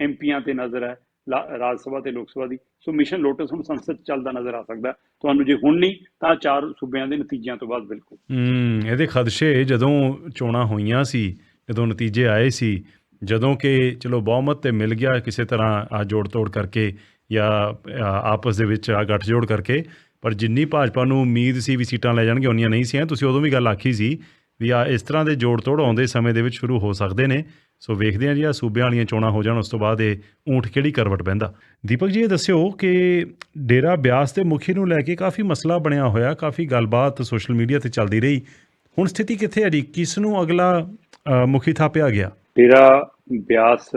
Speaker 2: ਐਮਪੀਆਂ ਤੇ ਨਜ਼ਰ ਹੈ, ਲਾ- ਰਾਜ ਸਭਾ ਤੇ ਲੋਕ ਸਭਾ ਦੀ। ਸੋ ਮਿਸ਼ਨ ਲੋਟਸ ਹੁਣ ਸੰਸਦ 'ਚ ਚੱਲਦਾ ਨਜ਼ਰ ਆ ਸਕਦਾ। ਤੁਹਾਨੂੰ ਜੇ ਹੁਣ ਨਹੀਂ, ਤਾਂ ਚਾਰ ਸੂਬਿਆਂ ਦੇ ਨਤੀਜਿਆਂ ਤੋਂ ਬਾਅਦ ਬਿਲਕੁਲ।
Speaker 1: ਹੂੰ, ਇਹਦੇ ਖਦਸ਼ੇ ਜਦੋਂ ਚੋਣਾਂ ਹੋਈਆਂ ਸੀ, ਜਦੋਂ ਨਤੀਜੇ ਆਏ ਸੀ, ਜਦੋਂ ਕਿ ਚਲੋ ਬਹੁਮਤ ਤੇ ਮਿਲ ਗਿਆ ਕਿਸੇ ਤਰ੍ਹਾਂ ਆ ਜੋੜ ਤੋੜ ਕਰਕੇ ਜਾਂ ਆਪਸ ਦੇ ਵਿੱਚ ਆ ਗੱਠਜੋੜ ਕਰਕੇ ਪਰ ਜਿੰਨੀ ਭਾਜਪਾ ਨੂੰ ਉਮੀਦ ਸੀ ਵੀ ਸੀਟਾਂ ਲੈ ਜਾਣਗੇ ਉਨੀਆਂ ਨਹੀਂ ਸੀਆਂ ਤੁਸੀਂ ਉਦੋਂ ਵੀ ਗੱਲ ਆਖੀ ਸੀ ਵੀ ਆ ਇਸ ਤਰ੍ਹਾਂ ਦੇ ਜੋੜ ਤੋੜ ਆਉਂਦੇ ਸਮੇਂ ਦੇ ਵਿੱਚ ਸ਼ੁਰੂ ਹੋ ਸਕਦੇ ਨੇ। ਸੋ ਵੇਖਦੇ ਹਾਂ ਜੀ ਆ ਸੂਬਿਆਂ ਵਾਲੀਆਂ ਚੋਣਾਂ ਹੋ ਜਾਣ ਉਸ ਤੋਂ ਬਾਅਦ ਇਹ ਊਂਠ ਕਿਹੜੀ ਕਰਵਟ ਪੈਂਦਾ ਦੀਪਕ ਜੀ ਇਹ ਦੱਸਿਓ ਕਿ ਡੇਰਾ ਬਿਆਸ ਦੇ ਮੁਖੀ ਨੂੰ ਲੈ ਕੇ ਕਾਫੀ ਮਸਲਾ ਬਣਿਆ ਹੋਇਆ ਕਾਫੀ ਗੱਲਬਾਤ ਸੋਸ਼ਲ ਮੀਡੀਆ ਤੇ ਚੱਲਦੀ ਰਹੀ। ਹੁਣ ਸਥਿਤੀ ਕਿੱਥੇ ਹੈ ਜੀ? ਕਿਸ ਨੂੰ ਅਗਲਾ ਮੁਖੀ ਥਾਪਿਆ ਗਿਆ?
Speaker 2: ਤੇਰਾ ਬਿਆਸ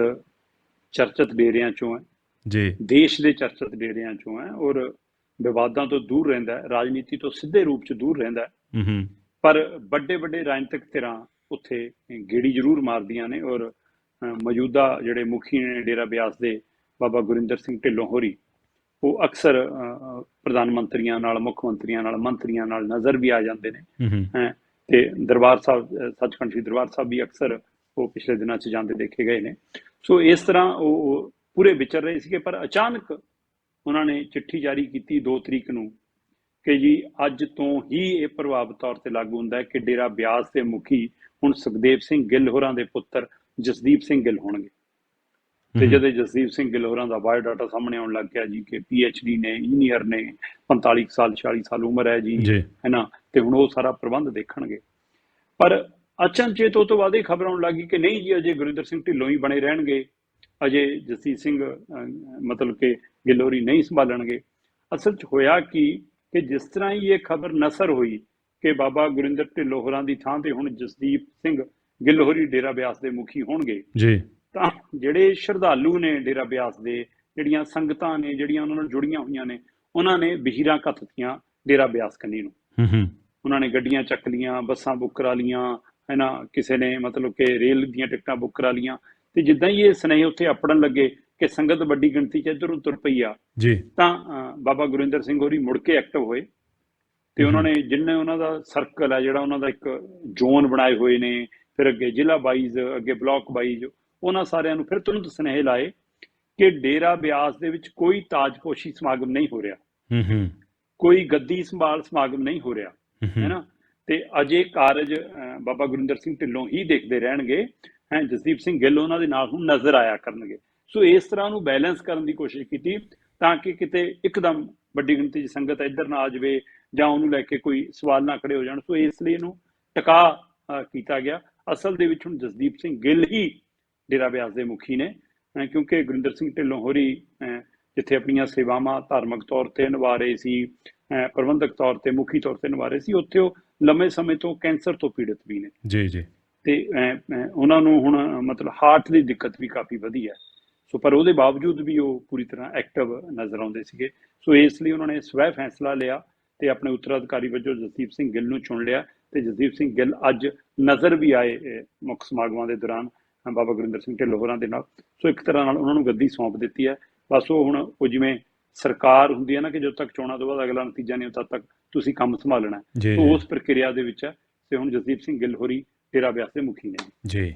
Speaker 2: ਚਰਚਿਤ ਡੇਰਿਆਂ ਚੋਂ ਹੈ।
Speaker 1: ਜੀ।
Speaker 2: ਦੇਸ਼ ਦੇ ਚਰਚਿਤ ਡੇਰਿਆਂ ਚੋਂ ਹੈ ਔਰ ਵਿਵਾਦਾਂ ਤੋਂ ਦੂਰ ਰਹਿੰਦਾ ਹੈ ਰਾਜਨੀਤੀ ਤੋਂ ਸਿੱਧੇ ਰੂਪ 'ਚ ਦੂਰ ਰਹਿੰਦਾ ਹੈ। ਪਰ ਵੱਡੇ ਵੱਡੇ ਰਾਜਨੀਤਿਕ ਧਿਰਾਂ ਉੱਥੇ ਗੇੜੀ ਜ਼ਰੂਰ ਮਾਰਦੀਆਂ ਨੇ ਔਰ ਮੌਜੂਦਾ ਜਿਹੜੇ ਮੁਖੀ ਨੇ ਡੇਰਾ ਬਿਆਸ ਦੇ ਬਾਬਾ ਗੁਰਿੰਦਰ ਸਿੰਘ ਢਿੱਲੋਂ ਹੋਰੀ ਉਹ ਅਕਸਰ ਪ੍ਰਧਾਨ ਮੰਤਰੀਆਂ ਨਾਲ ਮੁੱਖ ਮੰਤਰੀਆਂ ਨਾਲ ਮੰਤਰੀਆਂ ਨਾਲ ਨਜ਼ਰ ਵੀ ਆ ਜਾਂਦੇ ਨੇ। ਤੇ ਦਰਬਾਰ ਸਾਹਿਬ ਸੱਚਖੰਡ ਸ੍ਰੀ ਦਰਬਾਰ ਸਾਹਿਬ ਵੀ ਅਕਸਰ ਉਹ ਪਿਛਲੇ ਦਿਨਾਂ 'ਚ ਜਾਂਦੇ ਦੇਖੇ ਗਏ ਨੇ। ਸੋ ਇਸ ਤਰ੍ਹਾਂ ਉਹ ਪੂਰੇ ਵਿਚਰ ਰਹੇ ਸੀਗੇ ਪਰ ਅਚਾਨਕ ਉਹਨਾਂ ਨੇ ਚਿੱਠੀ ਜਾਰੀ ਕੀਤੀ 2 ਤਰੀਕ ਨੂੰ ਕਿ ਜੀ ਅੱਜ ਤੋਂ ਹੀ ਇਹ ਪ੍ਰਭਾਵ ਤੌਰ ਤੇ ਲਾਗੂ ਹੁੰਦਾ ਹੈ ਕਿ ਡੇਰਾ ਬਿਆਸ ਦੇ ਮੁਖੀ ਹੁਣ ਸੁਖਦੇਵ ਸਿੰਘ ਗਿੱਲ ਹੋਰਾਂ ਦੇ ਪੁੱਤਰ ਜਸਦੀਪ ਸਿੰਘ ਗਿੱਲ ਹੋਣਗੇ। ਤੇ। ਜਦੋਂ ਜਸਦੀਪ ਸਿੰਘ ਗਿੱਲ ਹੋਰਾਂ ਦਾ ਬਾਇਓਡਾਟਾ ਸਾਹਮਣੇ ਆਉਣ ਲੱਗ ਗਿਆ ਜੀ ਕਿ ਡੀ ਨੇ ਇੰਜੀਨੀਅਰ ਨੇ 45 ਕੁ ਸਾਲ 46 ਸਾਲ ਉਮਰ ਹੈ ਜੀ
Speaker 1: ਜੀ।
Speaker 2: ਹੈ ਨਾ ਤੇ ਹੁਣ ਉਹ ਸਾਰਾ ਪ੍ਰਬੰਧ ਦੇਖਣਗੇ। ਪਰ ਅਚਨਚੇਤ ਉਹ ਤੋਂ ਬਾਅਦ ਇਹ ਖਬਰ ਆਉਣ ਲੱਗੀ ਕਿ ਨਹੀਂ ਜੀ ਅਜੇ ਗੁਰਿੰਦਰ ਸਿੰਘ ਢਿੱਲੋਂ ਹੀ ਬਣੇ ਰਹਿਣਗੇ। ਅਜੇ ਜਸਜੀਤ ਸਿੰਘ ਮਤਲਬ ਕਿ ਗਿੱਲੋਰੀ ਨਹੀਂ ਸੰਭਾਲਣਗੇ। ਅਸਲ 'ਚ ਹੋਇਆ ਕੀ ਕਿ ਜਿਸ ਤਰ੍ਹਾਂ ਹੀ ਇਹ ਖਬਰ ਨਸਰ ਹੋਈ ਕਿ ਬਾਬਾ ਗੁਰਿੰਦਰ ਢਿੱਲੋਂ ਹੋਰਾਂ ਦੀ ਥਾਂ ਤੇ ਹੁਣ ਜਸਦੀਪ ਸਿੰਘ ਗਿੱਲੋਰੀ ਡੇਰਾ ਬਿਆਸ ਦੇ ਮੁਖੀ ਹੋਣਗੇ
Speaker 1: ਜੀ।
Speaker 2: ਤਾਂ ਜਿਹੜੇ ਸ਼ਰਧਾਲੂ ਨੇ ਡੇਰਾ ਬਿਆਸ ਦੇ ਜਿਹੜੀਆਂ ਸੰਗਤਾਂ ਨੇ ਜਿਹੜੀਆਂ ਉਹਨਾਂ ਨਾਲ ਜੁੜੀਆਂ ਹੋਈਆਂ ਨੇ ਉਹਨਾਂ ਨੇ ਬਹੀਰਾਂ ਕੱਤਤੀਆਂ ਡੇਰਾ ਬਿਆਸ ਕੰਨੀ ਨੂੰ।
Speaker 1: ਹੂੰ ਹੂੰ।
Speaker 2: ਉਹਨਾਂ ਨੇ ਗੱਡੀਆਂ ਚੱਕ ਲੀਆਂ ਬੱਸਾਂ ਬੁੱਕ ਕਰਾ ਲੀਆਂ ਹੈ ਨਾ ਕਿਸੇ ਨੇ ਮਤਲਬ ਕਿ ਰੇਲ ਦੀਆਂ ਟਿਕਟਾਂ ਬੁੱਕ ਕਰਾ ਲੀਆਂ। ਤੇ ਜਿੱਦਾਂ ਹੀ ਇਹ ਸੁਨੇਹੇ ਉੱਥੇ ਆਪੜਨ ਲੱਗੇ ਕਿ ਸੰਗਤ ਵੱਡੀ ਗਿਣਤੀ 'ਚ ਇੱਧਰ ਉੱਧਰ ਪਈ ਆ
Speaker 1: ਜੀ।
Speaker 2: ਤਾਂ ਬਾਬਾ ਗੁਰਿੰਦਰ ਸਿੰਘ ਹੋਰੀ ਮੁੜ ਕੇ ਐਕਟਿਵ ਹੋਏ ਤੇ ਉਹਨਾਂ ਨੇ ਜਿੰਨੇ ਉਹਨਾਂ ਦਾ ਸਰਕਲ ਹੈ ਜਿਹੜਾ ਉਹਨਾਂ ਦਾ ਇੱਕ ਜ਼ੋਨ ਬਣਾਏ ਹੋਏ ਨੇ ਫਿਰ ਅੱਗੇ ਜ਼ਿਲ੍ਹਾ ਵਾਈਜ਼ ਅੱਗੇ ਬਲਾਕ ਵਾਈਜ਼ ਉਹਨਾਂ ਸਾਰਿਆਂ ਨੂੰ ਫਿਰ ਤੁਰੰਤ ਸੁਨੇਹੇ ਲਾਏ ਕਿ ਡੇਰਾ ਬਿਆਸ ਦੇ ਵਿੱਚ ਕੋਈ ਤਾਜਪੋਸ਼ੀ ਸਮਾਗਮ ਨਹੀਂ ਹੋ ਰਿਹਾ।
Speaker 1: ਹੂੰ ਹੂੰ।
Speaker 2: ਕੋਈ ਗੱਦੀ ਸੰਭਾਲ ਸਮਾਗਮ ਨਹੀਂ ਹੋ ਰਿਹਾ
Speaker 1: ਹੂੰ,
Speaker 2: ਹੈ।
Speaker 1: ਹੂੰ
Speaker 2: ਨਾ ਤੇ ਅਜੇ ਕਾਰਜ ਬਾਬਾ ਗੁਰਿੰਦਰ ਸਿੰਘ ਢਿੱਲੋਂ ਹੀ ਦੇਖਦੇ ਰਹਿਣਗੇ ਹੈ, ਜਸਦੀਪ ਸਿੰਘ ਗਿੱਲ ਉਹਨਾਂ ਦੇ ਨਾਲ ਹੁਣ ਨਜ਼ਰ ਆਇਆ ਕਰਨਗੇ। ਸੋ ਇਸ ਤਰ੍ਹਾਂ ਨੂੰ ਬੈਲੈਂਸ ਕਰਨ ਦੀ ਕੋਸ਼ਿਸ਼ ਕੀਤੀ ਤਾਂ ਕਿ ਕਿਤੇ ਇੱਕਦਮ ਵੱਡੀ ਗਿਣਤੀ 'ਚ ਸੰਗਤ ਇੱਧਰ ਨਾ ਆ ਜਾਵੇ ਜਾਂ ਉਹਨੂੰ ਲੈ ਕੇ ਕੋਈ ਸਵਾਲ ਨਾ ਖੜੇ ਹੋ ਜਾਣ। ਸੋ ਇਸ ਲਈ ਇਹਨੂੰ ਟਿਕਾ ਕੀਤਾ ਗਿਆ। ਅਸਲ ਦੇ ਵਿੱਚ ਹੁਣ ਜਸਦੀਪ ਸਿੰਘ ਗਿੱਲ ਹੀ ਡੇਰਾ ਬਿਆਸ ਦੇ ਮੁਖੀ ਨੇ ਕਿਉਂਕਿ ਗੁਰਿੰਦਰ ਸਿੰਘ ਢਿੱਲੋਂ ਹੋਰੀ ਜਿੱਥੇ ਆਪਣੀਆਂ ਸੇਵਾਵਾਂ ਧਾਰਮਿਕ ਤੌਰ ਤੇ ਨਿਭਾ ਰਹੇ ਸੀ ਪ੍ਰਬੰਧਕ ਤੌਰ ਤੇ ਮੁਖੀ ਤੌਰ ਤੇ ਨਿਭਾ ਰਹੇ ਸੀ, ਉੱਥੇ ਉਹ ਲੰਮੇ ਸਮੇਂ ਤੋਂ ਕੈਂਸਰ ਤੋਂ ਪੀੜਤ ਵੀ ਨੇ।
Speaker 1: ਜੀ ਜੀ।
Speaker 2: ਤੇ ਉਹਨਾਂ ਨੂੰ ਹੁਣ ਮਤਲਬ ਹਾਰਟ ਦੀ ਦਿੱਕਤ ਵੀ ਕਾਫੀ ਵਧੀ ਹੈ। ਸੋ ਪਰ ਉਹਦੇ ਬਾਵਜੂਦ ਵੀ ਉਹ ਪੂਰੀ ਤਰ੍ਹਾਂ ਐਕਟਿਵ ਨਜ਼ਰ ਆਉਂਦੇ ਸੀਗੇ। ਸੋ ਇਸ ਲਈ ਉਹਨਾਂ ਨੇ ਸਵੈ ਫੈਸਲਾ ਲਿਆ ਤੇ ਆਪਣੇ ਉੱਤਰਾਧਿਕਾਰੀ ਵਜੋਂ ਜਸਦੀਪ ਸਿੰਘ ਗਿੱਲ ਨੂੰ ਚੁਣ ਲਿਆ ਤੇ ਜਸਦੀਪ ਸਿੰਘ ਗਿੱਲ ਅੱਜ ਨਜ਼ਰ ਵੀ ਆਏ ਮੁੱਖ ਸਮਾਗਮਾਂ ਦੇ ਦੌਰਾਨ ਬਾਬਾ ਗੁਰਿੰਦਰ ਸਿੰਘ ਢਿੱਲੋਂ ਹੋਰਾਂ ਦੇ ਨਾਲ। ਸੋ ਇੱਕ ਤਰ੍ਹਾਂ ਨਾਲ ਉਹਨਾਂ ਨੂੰ ਗੱਦੀ ਸੌਂਪ ਦਿੱਤੀ ਹੈ। ਬਸ ਉਹ ਹੁਣ ਉਹ ਜਿਵੇਂ ਸਰਕਾਰ ਹੁੰਦੀ ਹੈ ਨਾ ਕਿ ਜਦੋਂ ਤੱਕ ਚੋਣਾਂ ਤੋਂ ਬਾਅਦ ਅਗਲਾ ਨਤੀਜਾ ਨਹੀਂ ਹੁੰਦਾ ਤਦ ਤੱਕ ਤੁਸੀਂ ਕੰਮ ਸੰਭਾਲਣਾ ਸੋ ਉਸ ਪ੍ਰਕਿਰਿਆ ਦੇ ਵਿੱਚ ਹੈ। ਤੇ ਹੁਣ ਜਸਦੀਪ ਸਿੰਘ ਗਿੱਲ ਹੋਰੀ ਡੇਰਾ ਬਿਆਸ ਦੇ ਮੁਖੀ ਨੇ।
Speaker 1: ਜੀ।